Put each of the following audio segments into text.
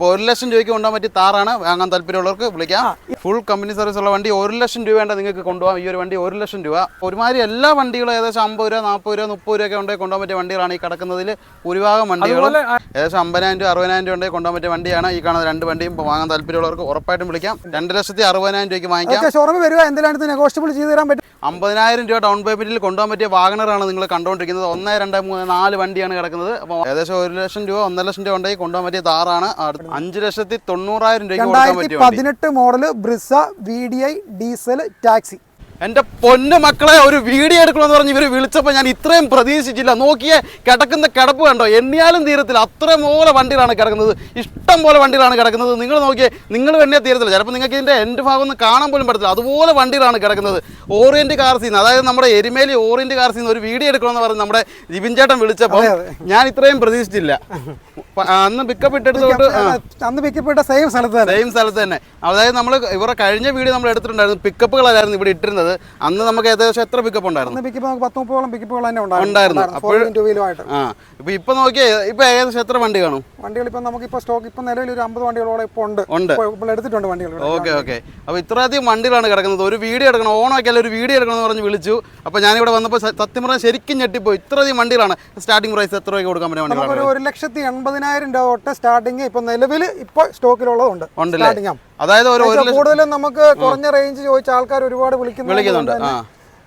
അപ്പോൾ ഒരു ലക്ഷം രൂപയ്ക്ക് കൊണ്ടുപോകാൻ പറ്റിയ താറാണ്. വാങ്ങാൻ താല്പര്യമുള്ളവർക്ക് വിളിക്കാം. ഫുൾ കമ്പനി സർവീസ് ഉള്ള വണ്ടി ഒരു ലക്ഷം രൂപ വേണ്ട നിങ്ങൾക്ക് കൊണ്ടുപോകാം. ഈ ഒരു വണ്ടി ഒരു ലക്ഷം രൂപ. ഒരുമാതിരി എല്ലാ വണ്ടികളും ഏകദേശം അമ്പത് രൂപ നാൽപ്പത് രൂപ മുപ്പത് രൂപയൊക്കെ ഉണ്ടെങ്കിൽ കൊണ്ടുപോകാൻ പറ്റിയ വണ്ടികളാണ് ഈ കിടക്കുന്നതിൽ ഭൂരിഭാഗം വണ്ടികളും. ഏകദേശം അമ്പതിനായിരം രൂപ അറുപതിനായിരം രൂപ ഉണ്ടെങ്കിൽ കൊണ്ടുപോകാൻ പറ്റിയ വണ്ടിയാണ്. ഈ കാണുന്ന രണ്ട് വണ്ടിയും ഇപ്പോൾ വാങ്ങാൻ താല്പര്യമുള്ളവർക്ക് ഉറപ്പായിട്ടും വിളിക്കാം. രണ്ട് ലക്ഷത്തി അറുപതിനായിരം രൂപയ്ക്ക് വാങ്ങിക്കാം. ഓക്കെ ഷോറൂമിൽ വരിക. എന്തെങ്കിലും നെഗോഷ്യബിൾ ചെയ്ത് തരാൻ പറ്റും അമ്പതിനായിരം രൂപ ഡൗൺ പേയ്മെന്റിൽ കൊണ്ടുപോകാൻ പറ്റിയ വാഗണറാണ് നിങ്ങൾ കണ്ടുകൊണ്ടിരിക്കുന്നത്. ഒന്ന് രണ്ട് മൂന്ന് നാല് വണ്ടിയാണ് കിടക്കുന്നത്. അപ്പോൾ ഏകദേശം ഒരു ലക്ഷം രൂപ ഒന്നര ലക്ഷം രൂപ ഉണ്ടെങ്കിൽ കൊണ്ടുപോകാൻ പറ്റിയ താറാണ്. അടുത്ത അഞ്ച് ലക്ഷത്തി തൊണ്ണൂറായിരം രൂപ പതിനെട്ട് model Brezza V D I diesel taxi. എന്റെ പൊന്നു മക്കളെ ഒരു വീഡിയോ എടുക്കണമെന്ന് പറഞ്ഞ് ഇവർ വിളിച്ചപ്പോൾ ഞാൻ ഇത്രയും പ്രതീക്ഷിച്ചില്ല. നോക്കിയേ കിടക്കുന്ന കിടപ്പ് കണ്ടോ? എണ്ണിയാലും തീരത്തില്ല. അത്രയും പോലെ വണ്ടികളാണ് കിടക്കുന്നത്. ഇഷ്ടം പോലെ വണ്ടികളാണ് കിടക്കുന്നത്. നിങ്ങൾ നോക്കിയേ നിങ്ങൾ എണ്ണിയാൽ തീരത്തില്ല. ചിലപ്പോൾ നിങ്ങൾക്ക് ഇതിന്റെ എന്റെ ഭാഗം ഒന്നും കാണാൻ പോലും പറ്റത്തില്ല. അതുപോലെ വണ്ടികളാണ് കിടക്കുന്നത്. ഓറിയന്റ് കാർസിന്ന് അതായത് നമ്മുടെ എരുമേലി ഓറിയന്റ് കാർസിന്ന് ഒരു വീഡിയോ എടുക്കണമെന്ന് പറഞ്ഞ് നമ്മുടെ ജിബിൻ ചേട്ടൻ വിളിച്ചപ്പോൾ ഞാൻ ഇത്രയും പ്രതീക്ഷിച്ചില്ല. അന്ന് പിക്കപ്പ് ഇട്ടെടുത്തോട്ട് അന്ന് പിക്കപ്പ് ഇട്ട സെയിം സ്ഥലത്ത് സെയിം സ്ഥലത്ത് തന്നെ. അതായത് നമ്മൾ ഇവരുടെ കഴിഞ്ഞ വീഡിയോ നമ്മൾ എടുത്തിട്ടുണ്ടായിരുന്നു. പിക്കപ്പുകളായിരുന്നു ഇവിടെ ഇട്ടിരുന്നത്. അന്ന് നമുക്ക് ഏകദേശം എത്ര പിക്കപ്പ് ഉണ്ടായിരുന്നു? പിക്കപ്പ് നമുക്ക് പത്ത് മുപ്പതോളം പിക്കപ്പുകൾ തന്നെ ഉണ്ടായിരുന്നു. അപ്പോൾ- ടു വീലുമായിട്ട് ആ ഇപ്പൊ ഇപ്പൊ നോക്കിയേ ഇപ്പൊ ഏകദേശം എത്ര വണ്ടി കാണും? വണ്ടികൾ ഇപ്പൊ നമുക്ക് ഇപ്പൊ സ്റ്റോക്ക് ഇപ്പൊ നിലവിൽ ഒരു അമ്പത് വണ്ടികളോടെ ഇപ്പൊ ഉണ്ട്. ഉണ്ട്. എടുത്തിട്ടുണ്ട് വണ്ടികൾ. Okay okay. അപ്പൊ ഇത്രയധികം വണ്ടികളാണ് കിടക്കുന്നത്. ഒരു വീഡിയോ എടുക്കണം. ഓണമൊക്കെ ഒരു വീഡിയോ എടുക്കണം എന്ന് പറഞ്ഞ് വിളിച്ചു. അപ്പൊ ഞാനിവിടെ വന്നപ്പോൾ സത്യം പറഞ്ഞാൽ ശരിക്കും ഞെട്ടിപ്പോയി. ഇത്രയധികം വണ്ടികളാണ്. സ്റ്റാർട്ടിംഗ് പ്രൈസ് എത്ര രൂപയ്ക്ക് കൊടുക്കാൻ പറ്റും വണ്ടികൾ ഒരു ലക്ഷത്തി എൺപതിനായിരം രൂപ തൊട്ട് സ്റ്റാർട്ടിങ് ഇപ്പൊ നിലവിൽ ഇപ്പൊ സ്റ്റോക്കിലുള്ളതുണ്ട് ഉണ്ടല്ലേ? അതായത് കൂടുതലും നമുക്ക് കുറഞ്ഞ റേഞ്ച് ചോദിച്ച ആൾക്കാർ ഒരുപാട് വിളിക്കുന്നുണ്ട്. വിളിക്കുന്നുണ്ട്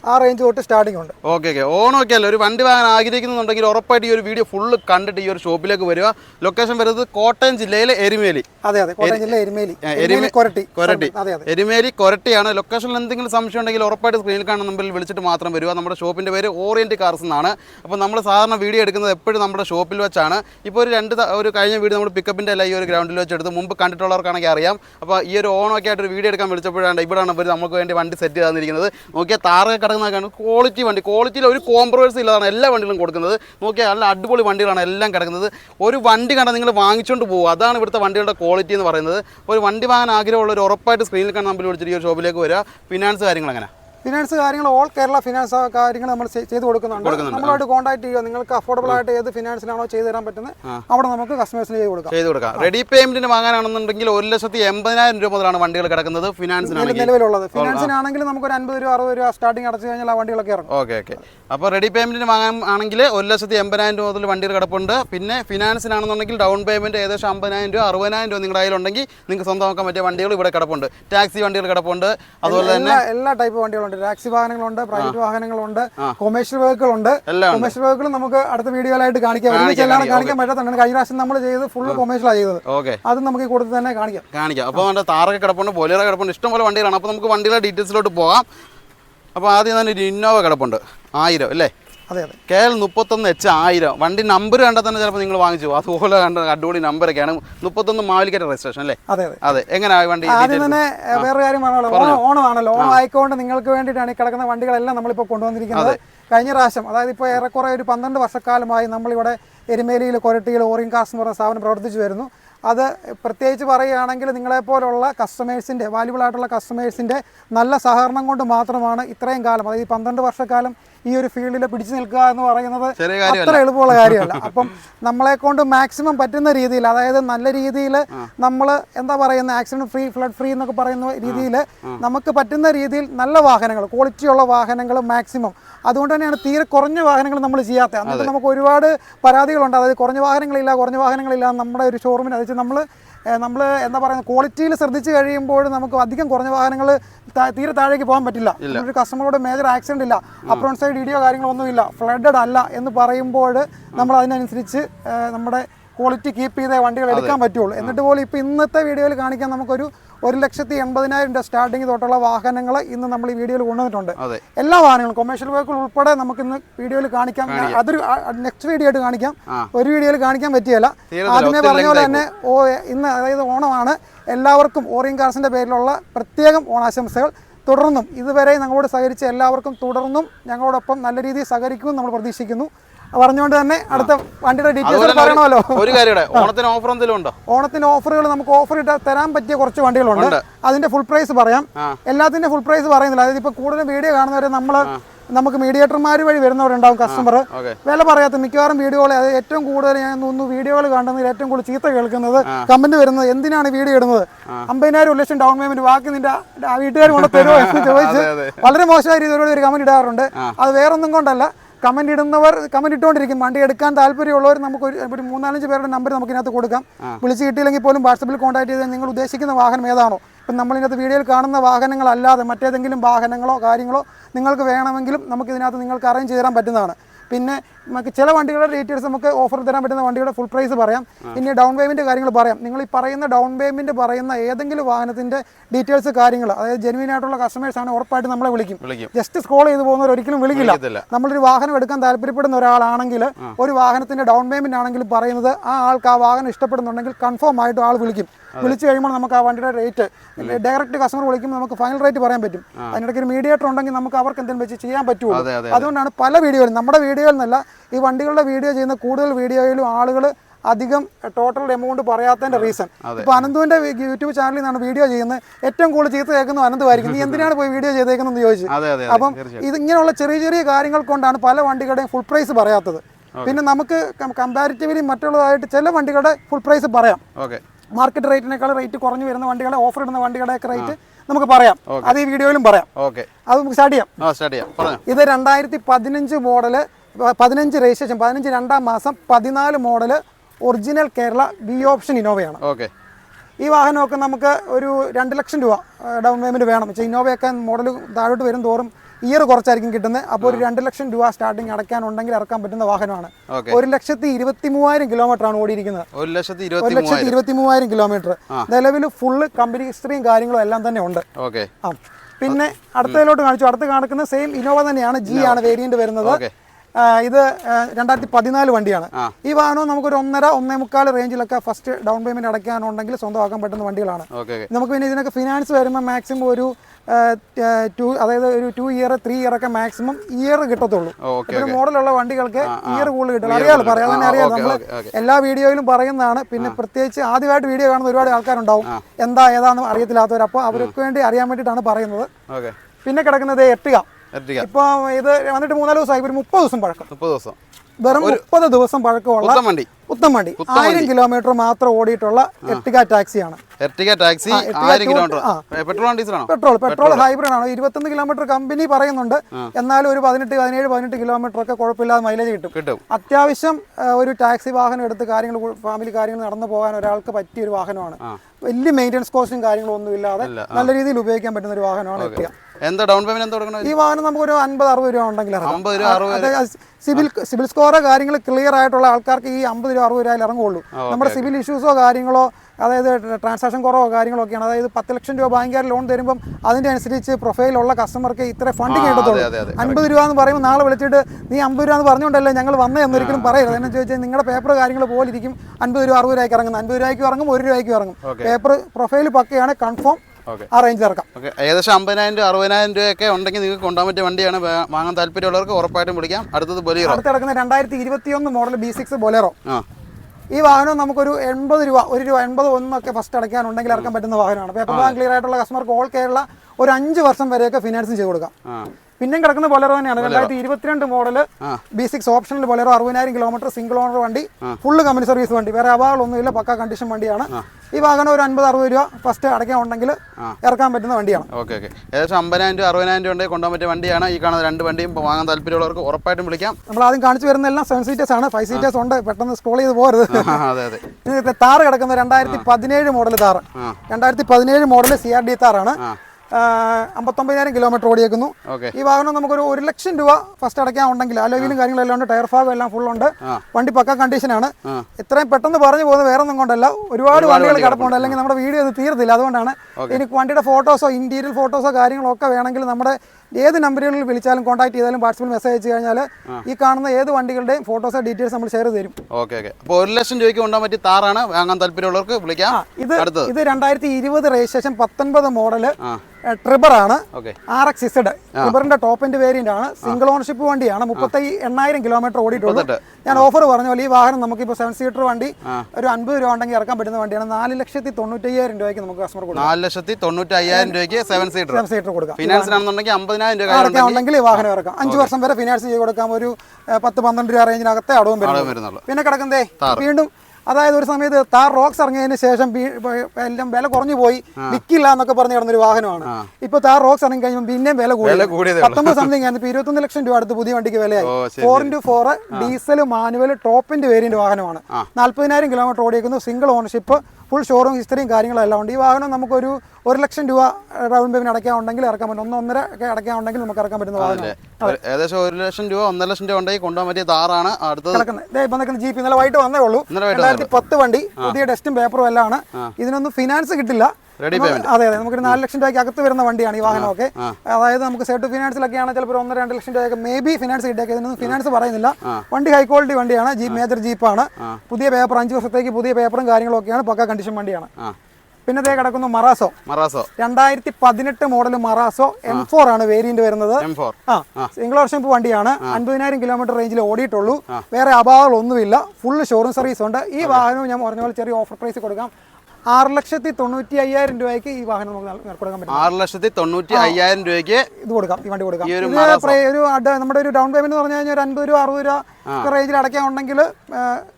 ആ റേഞ്ച് തൊട്ട് സ്റ്റാർട്ടിംഗ് ഉണ്ട്. ഓക്കെ ഓക്കെ ഓണമൊക്കെ അല്ല? ഒരു വണ്ടി വാങ്ങാൻ ആഗ്രഹിക്കുന്നുണ്ടെങ്കിൽ ഉറപ്പായിട്ട് ഈ ഒരു വീഡിയോ ഫുള്ള് കണ്ടിട്ട് ഈ ഒരു ഷോപ്പിലേക്ക് വരിക. ലൊക്കേഷൻ വരുന്നത് കോട്ടയം ജില്ലയിലെ എരുമേലി. അതെ അതെ. കോട്ടയം ജില്ലയിലെ എരുമേലി. എരുമേ- എരുമേലി കൊരട്ടി. കൊരട്ടി. അതെ അതെ. എരുമേലി കൊരട്ടിയാണ്. ലൊക്കേഷനിൽ എന്തെങ്കിലും സംശയം ഉണ്ടെങ്കിൽ ഉറപ്പായിട്ട് സ്ക്രീനിൽ കാണുന്ന നമ്പറിൽ വിളിച്ചിട്ട് മാത്രം വരിക. നമ്മുടെ ഷോപ്പിന്റെ പേര് ഓറിയന്റ് കാർസ് എന്നാണ്. അപ്പോൾ നമ്മൾ സാധാരണ വീഡിയോ എടുക്കുന്നത് എപ്പോഴും നമ്മുടെ ഷോപ്പിൽ വെച്ചാണ്. ഇപ്പോൾ ഒരു രണ്ട് ഒരു കഴിഞ്ഞ വീഡിയോ നമ്മൾ പിക്കപ്പിന്റെ അല്ല ഈ ഒരു ഗ്രൗണ്ടിൽ വെച്ച് എടുത്ത് മുമ്പ് കണ്ടിട്ടുള്ളവർക്കാണെങ്കിൽ അറിയാം. അപ്പോൾ ഈ ഒരു ഓണമൊക്കെ ആയിട്ട് ഒരു വീഡിയോ എടുക്കാൻ വിളിച്ചപ്പോഴാണ് ഇവിടെയാണ് ഇവർ നമുക്ക് വേണ്ടി വണ്ടി സെറ്റ് ചെയ്തിരിക്കുന്നത് നോക്കിയാൽ താറൊക്കെ കിടക്കുന്നതൊക്കെയാണ് ക്വാളിറ്റി വണ്ടി. ക്വാളിറ്റിയിൽ ഒരു കോംപ്രമൈസ് ഇല്ലാതാണ് എല്ലാ വണ്ടികളും കൊടുക്കുന്നത്. നോക്കിയാൽ നല്ല അടിപൊളി വണ്ടികളാണ് എല്ലാം കിടക്കുന്നത്. ഒരു വണ്ടി കണ്ടാൽ നിങ്ങൾ വാങ്ങിച്ചുകൊണ്ട് പോകും അതാണ് ഇവിടുത്തെ വണ്ടികളുടെ ക്വാളിറ്റി എന്ന് പറയുന്നത്. ഒരു വണ്ടി വാങ്ങാൻ ആഗ്രഹമുള്ളവർ ഉറപ്പായിട്ട് സ്ക്രീനിൽ കാണാൻ നമ്പർ വിളിച്ചിട്ട് ഈ ഷോപ്പിലേക്ക് വരിക. ഫിനാൻസ് കാര്യങ്ങൾ അങ്ങനെ ഫിനാൻസ് കാര്യങ്ങൾ ഓൾ കേരള ഫിനാൻസ് കാര്യങ്ങൾ നമ്മൾ ചെയ്തു കൊടുക്കുന്നുണ്ട്. നമ്മളായിട്ട് കോൺടാക്ട് ചെയ്യുക. നിങ്ങൾക്ക് അഫോർഡബിൾ ആയിട്ട് ഏത് ഫിനാൻസിലാണോ ചെയ്തു തരാൻ പറ്റുന്നത് അവിടെ നമുക്ക് കസ്റ്റമേഴ്സിന് ചെയ്ത് കൊടുക്കാം. ചെയ്ത് കൊടുക്കാം. റെഡി പേയ്മെന്റിന് വാങ്ങാനാണെന്നുണ്ടെങ്കിൽ ഒരു ലക്ഷത്തി എൺപതിനായിരം രൂപ മുതലാണ് വണ്ടികൾ കിടക്കുന്നത് ഫിനാൻസിനാണെങ്കിൽ നിലവിലുള്ളത്. ഫിനാൻസിനാണെങ്കിൽ നമുക്ക് ഒരു അൻപത് രൂപ അറുപത് രൂപ സ്റ്റാർട്ടിങ് അടച്ചു കഴിഞ്ഞാൽ ആ വണ്ടികളൊക്കെ ഇറങ്ങും. Okay okay. അപ്പോൾ റെഡി പേയ്മെന്റിന് വാങ്ങാൻ ആണെങ്കിൽ ഒരു ലക്ഷത്തി എൺപതിനായിരം രൂപ മുതൽ വണ്ടികൾ കിടപ്പുണ്ട്. പിന്നെ ഫിനാൻസിനാണെന്നുണ്ടെങ്കിൽ ഡൗൺ പേയ്മെന്റ് ഏകദേശം അമ്പതിനായിരം രൂപ അറുപതിനായിരം രൂപ നിങ്ങളുടെ കയ്യിലുണ്ടെങ്കിൽ നിങ്ങൾക്ക് സ്വന്തമാക്കാൻ പറ്റിയ വണ്ടികൾ ഇവിടെ കിടപ്പുണ്ട്. ടാക്സി വണ്ടികൾ കിടപ്പുണ്ട്. അതുപോലെ തന്നെ എല്ലാ എല്ലാ ടൈപ്പ് വണ്ടികളുണ്ട്. ടാക്സി വാഹനങ്ങളുണ്ട് പ്രൈവറ്റ് വാഹനങ്ങളുണ്ട് കൊമേഴ്ഷ്യൽ വെഹിക്കിൾ ഉണ്ട്. എല്ലാം കൊമേഴ്ഷ്യൽ വെഹിക്കിൾ നമുക്ക് അടുത്ത വീഡിയോയിലായിട്ട് കാണിക്കാം. ഒരുമിച്ച് എല്ലാം കാണിക്കാൻ പറ്റാത്തതാണ് കഴിഞ്ഞ പ്രാവശ്യം നമ്മൾ ചെയ്ത് ഫുള്ള് കൊമേഴ്ഷ്യലാണ് ചെയ്തത്. ഓക്കെ. അത് നമുക്ക് കൂടുതൽ തന്നെ കാണിക്കാം. കാണിക്കാം. അപ്പോൾ എന്റെ താറൊക്കെ കിടപ്പുണ്ട് ബൊലേറ കിടപ്പുണ്ട് ഇഷ്ടംപോലെ വണ്ടികളാണ്. അപ്പോൾ നമുക്ക് വണ്ടികളുടെ ഡീറ്റെയിൽസിലോട്ട് പോകാം. അപ്പോൾ ആദ്യം തന്നെ ഒരു ഇന്നോവ കിടപ്പുണ്ട്. ആയിരം അല്ലേ? അതെ അതെ. കെ എൽ മുപ്പത്തൊന്ന് എച്ച് ആയിരം. വണ്ടി നമ്പർ കണ്ടാൽ തന്നെ ചിലപ്പോൾ നിങ്ങൾ വാങ്ങിച്ചു അതുപോലെ കണ്ട അടിപൊളി നമ്പറൊക്കെയാണ് മുപ്പത്തൊന്ന് മാവലിക്കര രജിസ്ട്രേഷൻ അല്ലേ? അതെ അതെ. അതെ. എങ്ങനെയാ വണ്ടി ആദ്യം തന്നെ വേറെ കാര്യം ഓണം ഓണമാണല്ലോ. ഓണം ആയിക്കൊണ്ട് നിങ്ങൾക്ക് വേണ്ടിയിട്ടാണ് ഈ കിടക്കുന്ന വണ്ടികളെല്ലാം നമ്മളിപ്പോൾ കൊണ്ടുവന്നിരിക്കുന്നത്. കഴിഞ്ഞ പ്രാവശ്യം അതായത് ഇപ്പോൾ ഏറെക്കുറെ ഒരു പന്ത്രണ്ട് വർഷക്കാലമായി നമ്മളിവിടെ എരുമേലിയിൽ കൊരട്ടിയിൽ ഓറിയൻ കാർസ് എന്ന് പറയുന്ന സ്ഥാപനം പ്രവർത്തിച്ചു വരുന്നു. അത് പ്രത്യേകിച്ച് പറയുകയാണെങ്കിൽ നിങ്ങളെപ്പോലുള്ള കസ്റ്റമേഴ്സിന്റെ വാല്യുബിൾ ആയിട്ടുള്ള കസ്റ്റമേഴ്സിന്റെ നല്ല സഹകരണം കൊണ്ട് മാത്രമാണ് ഇത്രയും കാലം അതായത് ഈ പന്ത്രണ്ട് വർഷക്കാലം ഈ ഒരു ഫീൽഡിൽ പിടിച്ചു നിൽക്കുക എന്ന് പറയുന്നത്. അത്ര എളുപ്പമുള്ള കാര്യമല്ല. അപ്പം നമ്മളെക്കൊണ്ട് മാക്സിമം പറ്റുന്ന രീതിയിൽ അതായത് നല്ല രീതിയിൽ നമ്മൾ എന്താ പറയുന്ന ആക്സിഡന്റ് ഫ്രീ ഫ്ലഡ് ഫ്രീ എന്നൊക്കെ പറയുന്ന രീതിയിൽ നമുക്ക് പറ്റുന്ന രീതിയിൽ നല്ല വാഹനങ്ങൾ ക്വാളിറ്റിയുള്ള വാഹനങ്ങൾ മാക്സിമം അതുകൊണ്ട് തന്നെയാണ് തീരെ കുറഞ്ഞ വാഹനങ്ങൾ നമ്മൾ ചെയ്യാത്തത്. എന്നിട്ട് നമുക്ക് ഒരുപാട് പരാതികളുണ്ട്. അതായത് കുറഞ്ഞ വാഹനങ്ങളില്ല കുറഞ്ഞ വാഹനങ്ങളില്ല നമ്മുടെ ഒരു ഷോറൂമിന് അത് നമ്മൾ നമ്മൾ എന്താ പറയുക ക്വാളിറ്റിയിൽ ശ്രദ്ധിച്ചു കഴിയുമ്പോൾ നമുക്ക് അധികം കുറഞ്ഞ വാഹനങ്ങൾ തീരെ താഴേക്ക് പോകാൻ പറ്റില്ല. ഒരു കസ്റ്റമറോട് മേജർ ആക്സിഡന്റ് ഇല്ല. അപ്രോൺ സൈഡ് ഇടിയോ കാര്യങ്ങളൊന്നും ഇല്ല ഫ്ലഡഡ് അല്ല എന്ന് പറയുമ്പോൾ നമ്മൾ അതിനനുസരിച്ച് നമ്മുടെ ക്വാളിറ്റി കീപ്പ് ചെയ്തേ വണ്ടികൾ എടുക്കാൻ പറ്റുള്ളൂ. എന്നിട്ട് പോലും ഇപ്പോൾ ഇന്നത്തെ വീഡിയോയിൽ കാണിക്കാൻ നമുക്കൊരു ഒരു ലക്ഷത്തി എൺപതിനായിരം രൂപ സ്റ്റാർട്ടിങ് തൊട്ടുള്ള വാഹനങ്ങൾ ഇന്ന് നമ്മൾ ഈ വീഡിയോയിൽ കൊണ്ടുവന്നിട്ടുണ്ട്. എല്ലാ വാഹനങ്ങളും കൊമേഴ്ഷ്യൽ വെഹിക്കിൾ ഉൾപ്പെടെ നമുക്ക് ഇന്ന് വീഡിയോയിൽ കാണിക്കാം. അതൊരു നെക്സ്റ്റ് വീഡിയോ ആയിട്ട് കാണിക്കാം. ഒരു വീഡിയോയിൽ കാണിക്കാൻ പറ്റിയല്ല. അതിനെ ആദ്യമേ പറഞ്ഞ പോലെ തന്നെ ഓ ഇന്ന് അതായത് ഓണമാണ്. എല്ലാവർക്കും ഓറിയൻ കാർസിന്റെ പേരിലുള്ള പ്രത്യേകം ഓണാശംസകൾ തുടർന്നും ഇതുവരെ ഞങ്ങളോട് സഹകരിച്ച എല്ലാവർക്കും തുടർന്നും ഞങ്ങളോടൊപ്പം നല്ല രീതിയിൽ സഹകരിക്കുമെന്ന് നമ്മൾ പ്രതീക്ഷിക്കുന്നു. പറഞ്ഞുകൊണ്ട് തന്നെ അടുത്ത വണ്ടിയുടെ ഡീറ്റെയിൽസ് പറയണമല്ലോ ഒരു ഓണത്തിന് ഓഫർ എന്തെങ്കിലും ഉണ്ടോ? ഓണത്തിന് ഓഫറുകൾ നമുക്ക് ഓഫർ ഇട്ട് തരാൻ പറ്റിയ കുറച്ച് വണ്ടികളുണ്ട്. അതിന്റെ ഫുൾ പ്രൈസ് പറയാം. എല്ലാത്തിന്റെ ഫുൾ പ്രൈസ് പറയുന്നില്ല. അതായത് ഇപ്പൊ കൂടുതൽ വീഡിയോ കാണുന്നവരെ നമ്മൾ നമുക്ക് മീഡിയേറ്റർമാർ വഴി വരുന്നവരുണ്ടാവും കസ്റ്റമർ വില പറയാത്ത മിക്കവാറും വീഡിയോകൾ അത് ഏറ്റവും കൂടുതൽ ഞാൻ തോന്നുന്നു വീഡിയോകൾ കാണുന്നതിൽ ഏറ്റവും കൂടുതൽ ചീത്ത കേൾക്കുന്നത് കമന്റ് വരുന്നത് എന്തിനാണ് വീഡിയോ ഇടുന്നത്? അമ്പതിനായിരം ഒരു ലക്ഷം ഡൗൺ പേയ്മെന്റ് ബാക്കി നിന്റെ വീട്ടുകാർ കൊണ്ട് തരുമോ എന്ന് ചോദിച്ച്. വളരെ മോശമായ രീതിയിലൂടെ ഒരു കമന്റ് ഇടാറുണ്ട്. അത് വേറൊന്നും കൊണ്ടല്ല. കമന്റ് ഇടുന്നവർ കമന്റ് ഇട്ടുകൊണ്ടിരിക്കും. വണ്ടി എടുക്കാൻ താല്പര്യമുള്ളവർ നമുക്ക് ഒരു മൂന്നാലഞ്ച് പേരുടെ നമ്പർ നമുക്ക് ഇതിനകത്ത് കൊടുക്കാം വിളിച്ച് കിട്ടിയില്ലെങ്കിൽ പോലും വാട്സപ്പിൽ കോൺടാക്ട് ചെയ്ത് നിങ്ങൾ ഉദ്ദേശിക്കുന്ന വാഹനം ഏതാണോ. ഇപ്പം നമ്മളിതിനകത്ത് വീഡിയോയിൽ കാണുന്ന വാഹനങ്ങളല്ലാതെ മറ്റേതെങ്കിലും വാഹനങ്ങളോ കാര്യങ്ങളോ നിങ്ങൾക്ക് വേണമെങ്കിലും നമുക്ക് ഇതിനകത്ത് നിങ്ങൾക്ക് അറേഞ്ച് ചെയ്ത് തരാൻ പറ്റുന്നതാണ്. പിന്നെ നമുക്ക് ചില വണ്ടികളുടെ ഡീറ്റെയിൽസ് നമുക്ക് ഓഫർ തരാൻ പറ്റുന്ന വണ്ടിയുടെ ഫുൾ പ്രൈസ് പറയാം. ഇനി ഡൗൺ പേയ്മെന്റ് കാര്യങ്ങൾ പറയാം. നിങ്ങൾ ഈ പറയുന്ന ഡൗൺ പേയ്മെന്റ് പറയുന്ന ഏതെങ്കിലും വാഹനത്തിന്റെ ഡീറ്റെയിൽസ് കാര്യങ്ങൾ അതായത് ജെനുവിൻ ആയിട്ടുള്ള കസ്റ്റമേഴ്സ് ആണ് ഉറപ്പായിട്ട് നമ്മളെ വിളിക്കും. ജസ്റ്റ് സ്കോൾ ചെയ്ത് പോകുന്നവർ ഒരിക്കലും വിളിക്കില്ല. നമ്മളൊരു വാഹനം എടുക്കാൻ താല്പര്യപ്പെടുന്ന ഒരാളാണെങ്കിൽ ഒരു വാഹനത്തിന്റെ ഡൗൺ പേയ്മെന്റ് ആണെങ്കിലും പറയുന്നത് ആ ആൾക്ക് ആ വാഹനം ഇഷ്ടപ്പെടുന്നുണ്ടെങ്കിൽ കൺഫേം ആയിട്ട് ആൾ വിളിക്കും. വിളിച്ചു കഴിയുമ്പോൾ നമുക്ക് ആ വണ്ടിയുടെ റേറ്റ് ഡയറക്റ്റ് കസ്റ്റമർ വിളിക്കുമ്പോൾ നമുക്ക് ഫൈനൽ റേറ്റ് പറയാൻ പറ്റും. അതിനിടയ്ക്ക് ഒരു മീഡിയേറ്റർ ഉണ്ടെങ്കിൽ നമുക്ക് അവർക്ക് എന്തെങ്കിലും വെച്ച് ചെയ്യാൻ പറ്റുള്ളൂ. അതെ അതുകൊണ്ടാണ് പല വീഡിയോയിലും നമ്മുടെ വീഡിയോയിൽ നിന്നല്ല ഈ വണ്ടികളുടെ വീഡിയോ ചെയ്യുന്ന കൂടുതൽ വീഡിയോയിലും ആളുകൾ അധികം ടോട്ടൽ എമൗണ്ട് പറയാത്തതിന്റെ റീസൺ ഇപ്പൊ അനന്തുവിന്റെ യൂട്യൂബ് ചാനലിൽ നിന്നാണ് വീഡിയോ ചെയ്യുന്നത്. ഏറ്റവും കൂടുതൽ ചീത്ത കേൾക്കുന്നത് അനന്തുമായിരിക്കും നീ എന്തിനാണ് പോയി വീഡിയോ ചെയ്തേക്കുന്നതെന്ന് ചോദിച്ചു. അപ്പം ഇങ്ങനെയുള്ള ചെറിയ ചെറിയ കാര്യങ്ങൾ കൊണ്ടാണ് പല വണ്ടികളുടെയും ഫുൾ പ്രൈസ് പറയാത്തത്. പിന്നെ നമുക്ക് കമ്പാരിറ്റീവ്ലി മറ്റുള്ളതായിട്ട് ചില വണ്ടികളുടെ ഫുൾ പ്രൈസ് പറയാം. മാർക്കറ്റ് റേറ്റിനേക്കാൾ റേറ്റ് കുറഞ്ഞു വരുന്ന വണ്ടികളെ ഓഫർ ഇടുന്ന വണ്ടികളുടെയൊക്കെ റേറ്റ് നമുക്ക് പറയാം. അത് ഈ വീഡിയോയിലും പറയാം. ഓക്കെ. അത് നമുക്ക് സ്റ്റാർട്ട് ചെയ്യാം. ഇത് രണ്ടായിരത്തി പതിനഞ്ച് മോഡൽ പതിനഞ്ച് രജിസ്ട്രേഷൻ പതിനഞ്ച് രണ്ടാം മാസം പതിനാല് model original Kerala B option ഇന്നോവയാണ്. Okay. ഈ വാഹനമൊക്കെ നമുക്ക് ഒരു രണ്ട് ലക്ഷം രൂപ ഡൗൺ പേയ്മെന്റ് വേണം. പക്ഷേ ഇന്നോവയൊക്കെ മോഡൽ താഴോട്ട് വരും തോറും ഇയർ കുറച്ചായിരിക്കും കിട്ടുന്നത്. അപ്പോൾ ഒരു രണ്ട് ലക്ഷം രൂപ സ്റ്റാർട്ടിങ് അടയ്ക്കാനുണ്ടെങ്കിൽ ഇറക്കാൻ പറ്റുന്ന വാഹനമാണ്. ഒരു ലക്ഷത്തി ഇരുപത്തി മൂവായിരം കിലോമീറ്റർ ആണ് ഓടിയിരിക്കുന്നത്. ഒരു ലക്ഷത്തി ഒരു ഇരുപത്തി ലക്ഷത്തി മൂവായിരം ഇരുപത്തി മൂവായിരം കിലോമീറ്റർ നിലവിൽ ഫുള്ള് കമ്പനി ഹിസ്റ്ററിയും കാര്യങ്ങളും എല്ലാം തന്നെ ഉണ്ട്. ഓക്കെ. ആ. പിന്നെ അടുത്തതിലോട്ട് കാണിച്ചു. അടുത്ത് കാണിക്കുന്ന സെയിം ഇന്നോവ തന്നെയാണ്. ജി ആണ് വേരിയന്റ് വരുന്നത്. ഇത് രണ്ടായിരത്തി പതിനാല് വണ്ടിയാണ്. ഈ വാഹനം നമുക്ക് ഒരു ഒന്നര ഒന്നേ മുക്കാൽ റേഞ്ചിലൊക്കെ ഫസ്റ്റ് ഡൗൺ പേയ്മെന്റ് അടയ്ക്കാനുണ്ടെങ്കിൽ സ്വന്തമാക്കാൻ പറ്റുന്ന വണ്ടികളാണ്. നമുക്ക് പിന്നെ ഇതിനൊക്കെ ഫിനാൻസ് വരുമ്പോൾ മാക്സിമം ഒരു ടു അതായത് ഒരു ടു ഇയർ ത്രീ ഇയർ ഒക്കെ മാക്സിമം ഇയർ കിട്ടത്തുള്ളൂ. ഒരു മോഡലുള്ള വണ്ടികൾക്ക് ഇയർ കൂടുതൽ കിട്ടും. അറിയാലോ പറയാൻ തന്നെ അറിയാം നമ്മൾ. എല്ലാ വീഡിയോയിലും പറയുന്നതാണ്. പിന്നെ പ്രത്യേകിച്ച് ആദ്യമായിട്ട് വീഡിയോ കാണുന്ന ഒരുപാട് ആൾക്കാരുണ്ടാവും. എന്താ ഏതാണെന്ന് അറിയത്തില്ലാത്തവർ അപ്പോൾ അവർക്ക് വേണ്ടി അറിയാൻ വേണ്ടിയിട്ടാണ് പറയുന്നത്. പിന്നെ കിടക്കുന്നത് എർട്ടിക ഇപ്പോൾ ഇത് വന്നിട്ട് മൂന്നാൽ ദിവസമായി. ഒരു മുപ്പത് ദിവസം പഴക്കം. മുപ്പത് ദിവസം. വെറും മുപ്പത് ദിവസം പഴക്കമുള്ള വണ്ടി. പുത്തൻ വണ്ടി. ആയിരം കിലോമീറ്റർ മാത്രം ഓടിയിട്ടുള്ള Ertiga ടാക്സിയാണ്. Ertiga taxi petrol petrol petrol hybrid ആണ് ഇരുപത്തൊന്ന് കിലോമീറ്റർ കമ്പനി പറയുന്നുണ്ട്. എന്നാലും ഒരു പതിനെട്ട് പതിനേഴ് പതിനെട്ട് കിലോമീറ്റർ ഒക്കെ കുഴപ്പമില്ലാതെ മൈലേജ് കിട്ടും. കിട്ടും. അത്യാവശ്യം ഒരു ടാക്സി വാഹനം എടുത്ത് കാര്യങ്ങൾ ഫാമിലി കാര്യങ്ങൾ നടന്നു പോകാൻ ഒരാൾക്ക് പറ്റിയ ഒരു വാഹനമാണ്. വലിയ മെയിന്റെനൻസ് കോസ്റ്റും കാര്യങ്ങളും ഒന്നും ഇല്ലാതെ നല്ല രീതിയിൽ ഉപയോഗിക്കാൻ പറ്റുന്ന ഒരു വാഹനമാണ് എത്തിയ. എന്താ ഡൗൺ പേയ്മെന്റ് എന്താ ഈ വാഹനം നമുക്ക് ഒരു അൻപത് അറുപത് രൂപ. ഉണ്ടെങ്കിൽ സിവിൽ സിവിൽ സ്കോറോ കാര്യങ്ങൾ ക്ലിയർ ആയിട്ടുള്ള ആൾക്കാർക്ക് ഈ അമ്പത് രൂപ അറുപത് രൂപയിൽ ഇറങ്ങുള്ളൂ. നമ്മുടെ സിവിൽ ഇഷ്യൂസോ കാര്യങ്ങളോ അതായത് ട്രാൻസാക്ഷൻ കുറവോ കാര്യങ്ങളോ ഒക്കെയാണ്. അതായത് പത്ത് ലക്ഷം രൂപ ബാങ്കുകാർ ലോൺ തരുമ്പോൾ അതിന്റെ അനുസരിച്ച് പ്രൊഫൈലുള്ള കസ്റ്റമർക്ക് ഇത്ര ഫണ്ട് കിട്ടത്തുള്ളൂ. അൻപത് രൂപ എന്ന് പറയുമ്പോൾ നാളെ വിളിച്ചിട്ട് നീ അമ്പത് രൂപ എന്ന് പറഞ്ഞുകൊണ്ടല്ലേ ഞങ്ങൾ വന്നേ? എന്നൊരിക്കലും പറയരുത്. എന്നു ചോദിച്ചാൽ നിങ്ങളുടെ പേപ്പർ കാര്യങ്ങൾ പോലെ ഇരിക്കും. അൻപത് രൂപ അറുപത് രൂപയ്ക്ക് ഇറങ്ങും അൻപത് രൂപയ്ക്ക് ഇറങ്ങും ഒരു രൂപയ്ക്ക് ഇറങ്ങും. പേപ്പർ പ്രൊഫൈൽ പക്കയാണ് കൺഫേം ആ റേഞ്ചിൽ ഇറക്കാം. ഓക്കെ. ഏകദേശം അമ്പതിനായിരം രൂപ അറുപതിനായിരം രൂപയൊക്കെ ഉണ്ടെങ്കിൽ നിങ്ങൾക്ക് കൊണ്ടാൻ പറ്റിയ വണ്ടിയാണ്. വാങ്ങാൻ താല്പര്യമുള്ളവർക്ക് ഉറപ്പായിട്ടും വിളിക്കാം. അടുത്തത് ബൊലീറോ അടുത്തിടക്കുന്ന രണ്ടായിരത്തി ഇരുപത്തിയൊന്ന് മോഡൽ ബി സിക്സ് ബൊലേറോ ആ. ഈ വാഹനം നമുക്കൊരു എൺപത് രൂപ ഒരു രൂപ എൺപത് ഒന്നൊക്കെ ഫസ്റ്റ് അടയ്ക്കാനുണ്ടെങ്കിൽ ഇറക്കാൻ പറ്റുന്ന വാഹനമാണ്. പേപ്പർ ബാങ്ക് ക്ലിയർ ആയിട്ടുള്ള കസ്റ്റമർക്ക് ഓൾ കേരള ഒരു അഞ്ച് വർഷം വരെയൊക്കെ ഫിനാൻസിങ് ചെയ്ത് കൊടുക്കാം. ആ പിന്നെയും കിടക്കുന്ന ബൊലറോ തന്നെയാണ്. രണ്ടായിരത്തി ഇരുപത്തിരണ്ട് മോഡൽ. ബി സിക്സ് ഓപ്ഷനിൽ ബൊലറോ അറുപതിനായിരം കിലോമീറ്റർ സിംഗിൾ ഓണർ വണ്ടി ഫുള്ള് കമ്പനി സർവീസ് വണ്ടി. വേറെ അപാകങ്ങളൊന്നുമില്ല പക്ക കണ്ടീഷൻ വണ്ടിയാണ്. ഈ വാഹനം ഒരു അൻപത് അറുപത് രൂപ ഫസ്റ്റ് അടയ്ക്കാൻ ഉണ്ടെങ്കിൽ ഇറക്കാൻ പറ്റുന്ന വണ്ടിയാണ്. Okay okay. ഏകദേശം അമ്പതിനായിരം രൂപ അറുപതിനായിരം രൂപ കൊണ്ടുപോകാൻ പറ്റിയ വണ്ടിയാണ്. ഈ കാണുന്ന രണ്ട് വണ്ടിയും വാങ്ങാൻ താല്പര്യമുള്ളവർക്ക് ഉറപ്പായിട്ടും വിളിക്കാം. നമ്മൾ ആദ്യം കാണിച്ചു വരുന്ന എല്ലാം സെവൻ സീറ്റേഴ്സ് ആണ്. ഫൈവ് സീറ്റേഴ്സ് ഉണ്ട്. പെട്ടെന്ന് സ്ക്രോൾ ചെയ്ത് പോകരുത്. ആ, അതെ അതെ. താറ് കിടക്കുന്ന രണ്ടായിരത്തി പതിനേഴ് മോഡൽ താറ്. രണ്ടായിരത്തി പതിനേഴ് മോഡൽ സി ആർ ഡി താറാണ് അമ്പത്തൊമ്പതിനായിരം കിലോമീറ്റർ ഓടിയേക്കുന്നു. ഈ വാഹനം നമുക്കൊരു ഒരു ലക്ഷം രൂപ ഫസ്റ്റ് അടയ്ക്കാൻ ഉണ്ടെങ്കിൽ അലോയിലും കാര്യങ്ങളെല്ലാം ഉണ്ട്. ടയർ ഫാഗ് എല്ലാം ഫുൾ ഉണ്ട്. വണ്ടി പക്ക കണ്ടീഷനാണ്. ഇത്രയും പെട്ടെന്ന് പറഞ്ഞു പോകുന്നത് വേറെ ഒന്നും കൊണ്ടല്ല. ഒരുപാട് വണ്ടികൾ കിടപ്പുണ്ട്. അല്ലെങ്കിൽ നമ്മുടെ വീഡിയോ ഇത് തീർത്തില്ല. അതുകൊണ്ടാണ് എനിക്ക് വണ്ടിയുടെ ഫോട്ടോസോ ഇന്റീരിയൽ ഫോട്ടോസോ കാര്യങ്ങളോ ഒക്കെ വേണമെങ്കിൽ നമ്മുടെ ഏത് നമ്പറുകളിൽ വിളിച്ചാലും കോൺടാക്ട് ചെയ്താലും വാട്സപ്പിൽ മെസ്സേജ് അയച്ചു കഴിഞ്ഞാൽ ഈ കാണുന്ന ഏത് വണ്ടികളുടെയും ഫോട്ടോസോ ഡീറ്റെയിൽസ് നമ്മൾ ഷെയർ തരും. Okay okay. അപ്പോൾ ഒരു ലക്ഷം രൂപയ്ക്ക് കൊണ്ടാൻ പറ്റിയ താറാണ്. വാങ്ങാൻ താല്പര്യമുള്ളവർക്ക് വിളിക്കാം. ഇത് ഇത് രണ്ടായിരത്തി ഇരുപത് രജിസ്ട്രേഷൻ പത്തൊൻപത് മോഡൽ ആണ് ആർ എക്സ് ഇസഡ്. ട്രിബറിന്റെ ടോപ്പ് എൻഡ് വേരിയന്റ് ആണ് സിംഗിൾ ഓണർഷിപ്പ് വണ്ടിയാണ്. മുപ്പത്തി എണ്ണായിരം കിലോമീറ്റർ ഓടിയിട്ടുള്ളൂ. ഞാൻ ഓഫർ പറഞ്ഞ പോലെ ഈ വാഹനം നമുക്ക് ഇപ്പൊ സെവൻ സീറ്റർ വണ്ടി ഒരു അൻപത് രൂപ ഉണ്ടെങ്കിൽ ഇറക്കാൻ പറ്റുന്ന വണ്ടിയാണ്. നാല് ലക്ഷത്തി തൊണ്ണൂറ്റയ്യായിരം രൂപയ്ക്ക് നമുക്ക് കസ്റ്റമർ കൊടുക്കാം. നാല് ലക്ഷത്തി തൊണ്ണൂറ്റി അയ്യായിരം രൂപയ്ക്ക് സെവൻ സീറ്റർ സെവൻ സീറ്റർ കൊടുക്കാം. ഫിനാൻസ് ആണെന്നുണ്ടെങ്കിൽ അമ്പതിനായിരം രൂപ അടയ്ക്കാൻ കയ്യിലുണ്ടെങ്കിൽ ഉണ്ടെങ്കിൽ ഈ വാഹനം ഇറക്കാം. അഞ്ച് വർഷം വരെ ഫിനാൻസ് ചെയ്ത് കൊടുക്കാം. ഒരു പത്ത് പന്ത്രണ്ട് രൂപ റേഞ്ചിനകത്തെ അടവും അടവ് വരും വരുന്നുള്ളൂ. പിന്നെ കിടക്കുന്നതേ വീണ്ടും അതായത് ഒരു സമയത്ത് താർ റോക്സ് ഇറങ്ങിയതിന് ശേഷം എല്ലാം വില കുറഞ്ഞു പോയി. വിക്കില്ല എന്നൊക്കെ പറഞ്ഞു കിടന്നൊരു വാഹനമാണ്. ഇപ്പൊ താർ റോക്സ് ഇറങ്ങി കഴിയുമ്പോൾ പിന്നെയും വില കൂടി. പത്തൊമ്പത് സംതിങ് ആണ് ഇപ്പൊ ഇരുപത്തൊന്ന് ലക്ഷം രൂപ അടുത്ത് പുതിയ വണ്ടിക്ക് വിലയായി. Four into four diesel manual ടോപ്പിന്റെ വേരിയന്റ് വാഹനമാണ്. നാല്പതിനായിരം കിലോമീറ്റർ ഓടിയേക്കുന്നു. സിംഗിൾ ഓണർഷിപ്പ് ഫുൾ ഷോറൂം ഹിസ്റ്ററിയും കാര്യങ്ങളെല്ലാം ഉണ്ട്. ഈ വാഹനം നമുക്കൊരു ഒരു ലക്ഷം രൂപ ഡൗൺ പേയ്മെന്റ് അടക്കാൻ ഉണ്ടെങ്കിൽ ഇറക്കാൻ പറ്റും. ഒന്ന് ഒന്നര ഒക്കെ ഉണ്ടെങ്കിൽ നമുക്ക് ഇറക്കാൻ പറ്റുന്ന വാഹനം ഏകദേശം ഒരു ലക്ഷം രൂപ ഒന്നര ലക്ഷം രൂപ ഉണ്ടെങ്കിൽ കൊണ്ടുപോകാൻ പറ്റിയ താറാണ് അടുത്തത്. കിടക്കുന്നത്. ദേ ഇപ്പൊ നിൽക്കുന്ന ജീപ്പ് ഇന്നലെ വൈകിട്ട് വന്നേ ഉള്ളൂ. രണ്ടായിരത്തി പത്ത് വണ്ടി പുതിയ ടെസ്റ്റും പേപ്പറും എല്ലാം ആണ്. ഇതിനൊന്നും ഫിനാൻസ് കിട്ടില്ല. നമുക്ക് അതെ അതെ. നമുക്കൊരു നാല് ലക്ഷം രൂപയ്ക്ക് അകത്ത് വരുന്ന വണ്ടിയാണ് ഈ വാഹനമൊക്കെ. അതായത് നമുക്ക് സെറ്റ് ഫിനാൻസിലൊക്കെയാണ് ചിലപ്പോൾ ഒരു ഒന്നര രണ്ട് ലക്ഷം രൂപയൊക്കെ മേ ബി ഫിനാൻസ് കിട്ടിയൊക്കെ. ഇതിനൊന്നും ഫിനാൻസ് പറയുന്നില്ല. വണ്ടി ഹൈ ക്വാളിറ്റി വണ്ടിയാണ്. ജീപ്പ് മേജർ ജീപ്പാണ് പുതിയ പേപ്പർ അഞ്ച് വർഷത്തേക്ക് പുതിയ പേപ്പറും കാര്യങ്ങളൊക്കെയാണ് പക്ക കണ്ടീഷൻ വണ്ടിയാണ്. പിന്നെ ദേ കിടക്കുന്നു മറാസോ. മറാസോ. രണ്ടായിരത്തി പതിനെട്ട് മോഡൽ മറാസോ എം ഫോർ ആണ് വേരിയന്റ് വരുന്നത്. ആ സിംഗിൾ വർഷം വണ്ടിയാണ്. അൻപതിനായിരം കിലോമീറ്റർ റേഞ്ചിൽ ഓടിയിട്ടുള്ളൂ. വേറെ അഭാവങ്ങളൊന്നുമില്ല ഫുൾ ഷോറൂം സർവീസ് ഉണ്ട്. ഈ വാഹനവും ഞാൻ പറഞ്ഞ പോലെ ചെറിയ ഓഫർ പ്രൈസ് കൊടുക്കാം. ആറ് ലക്ഷത്തി തൊണ്ണൂറ്റി അയ്യായിരം രൂപയ്ക്ക് ഈ വാഹനം നമുക്ക് കൊടുക്കാൻ പറ്റും. ആറ് ലക്ഷത്തി തൊണ്ണൂറ്റി അയ്യായിരം രൂപയ്ക്ക് ഇത് കൊടുക്കാം ഈ വണ്ടി കൊടുക്കാം. ഒരു നമ്മുടെ ഒരു ഡൗൺ പേയ്മെന്റ് എന്ന് പറഞ്ഞു കഴിഞ്ഞാൽ ഒരു അൻപത് രൂപ അറുപത് രൂപ റേഞ്ചിൽ അടയ്ക്കാൻ ഉണ്ടെങ്കിൽ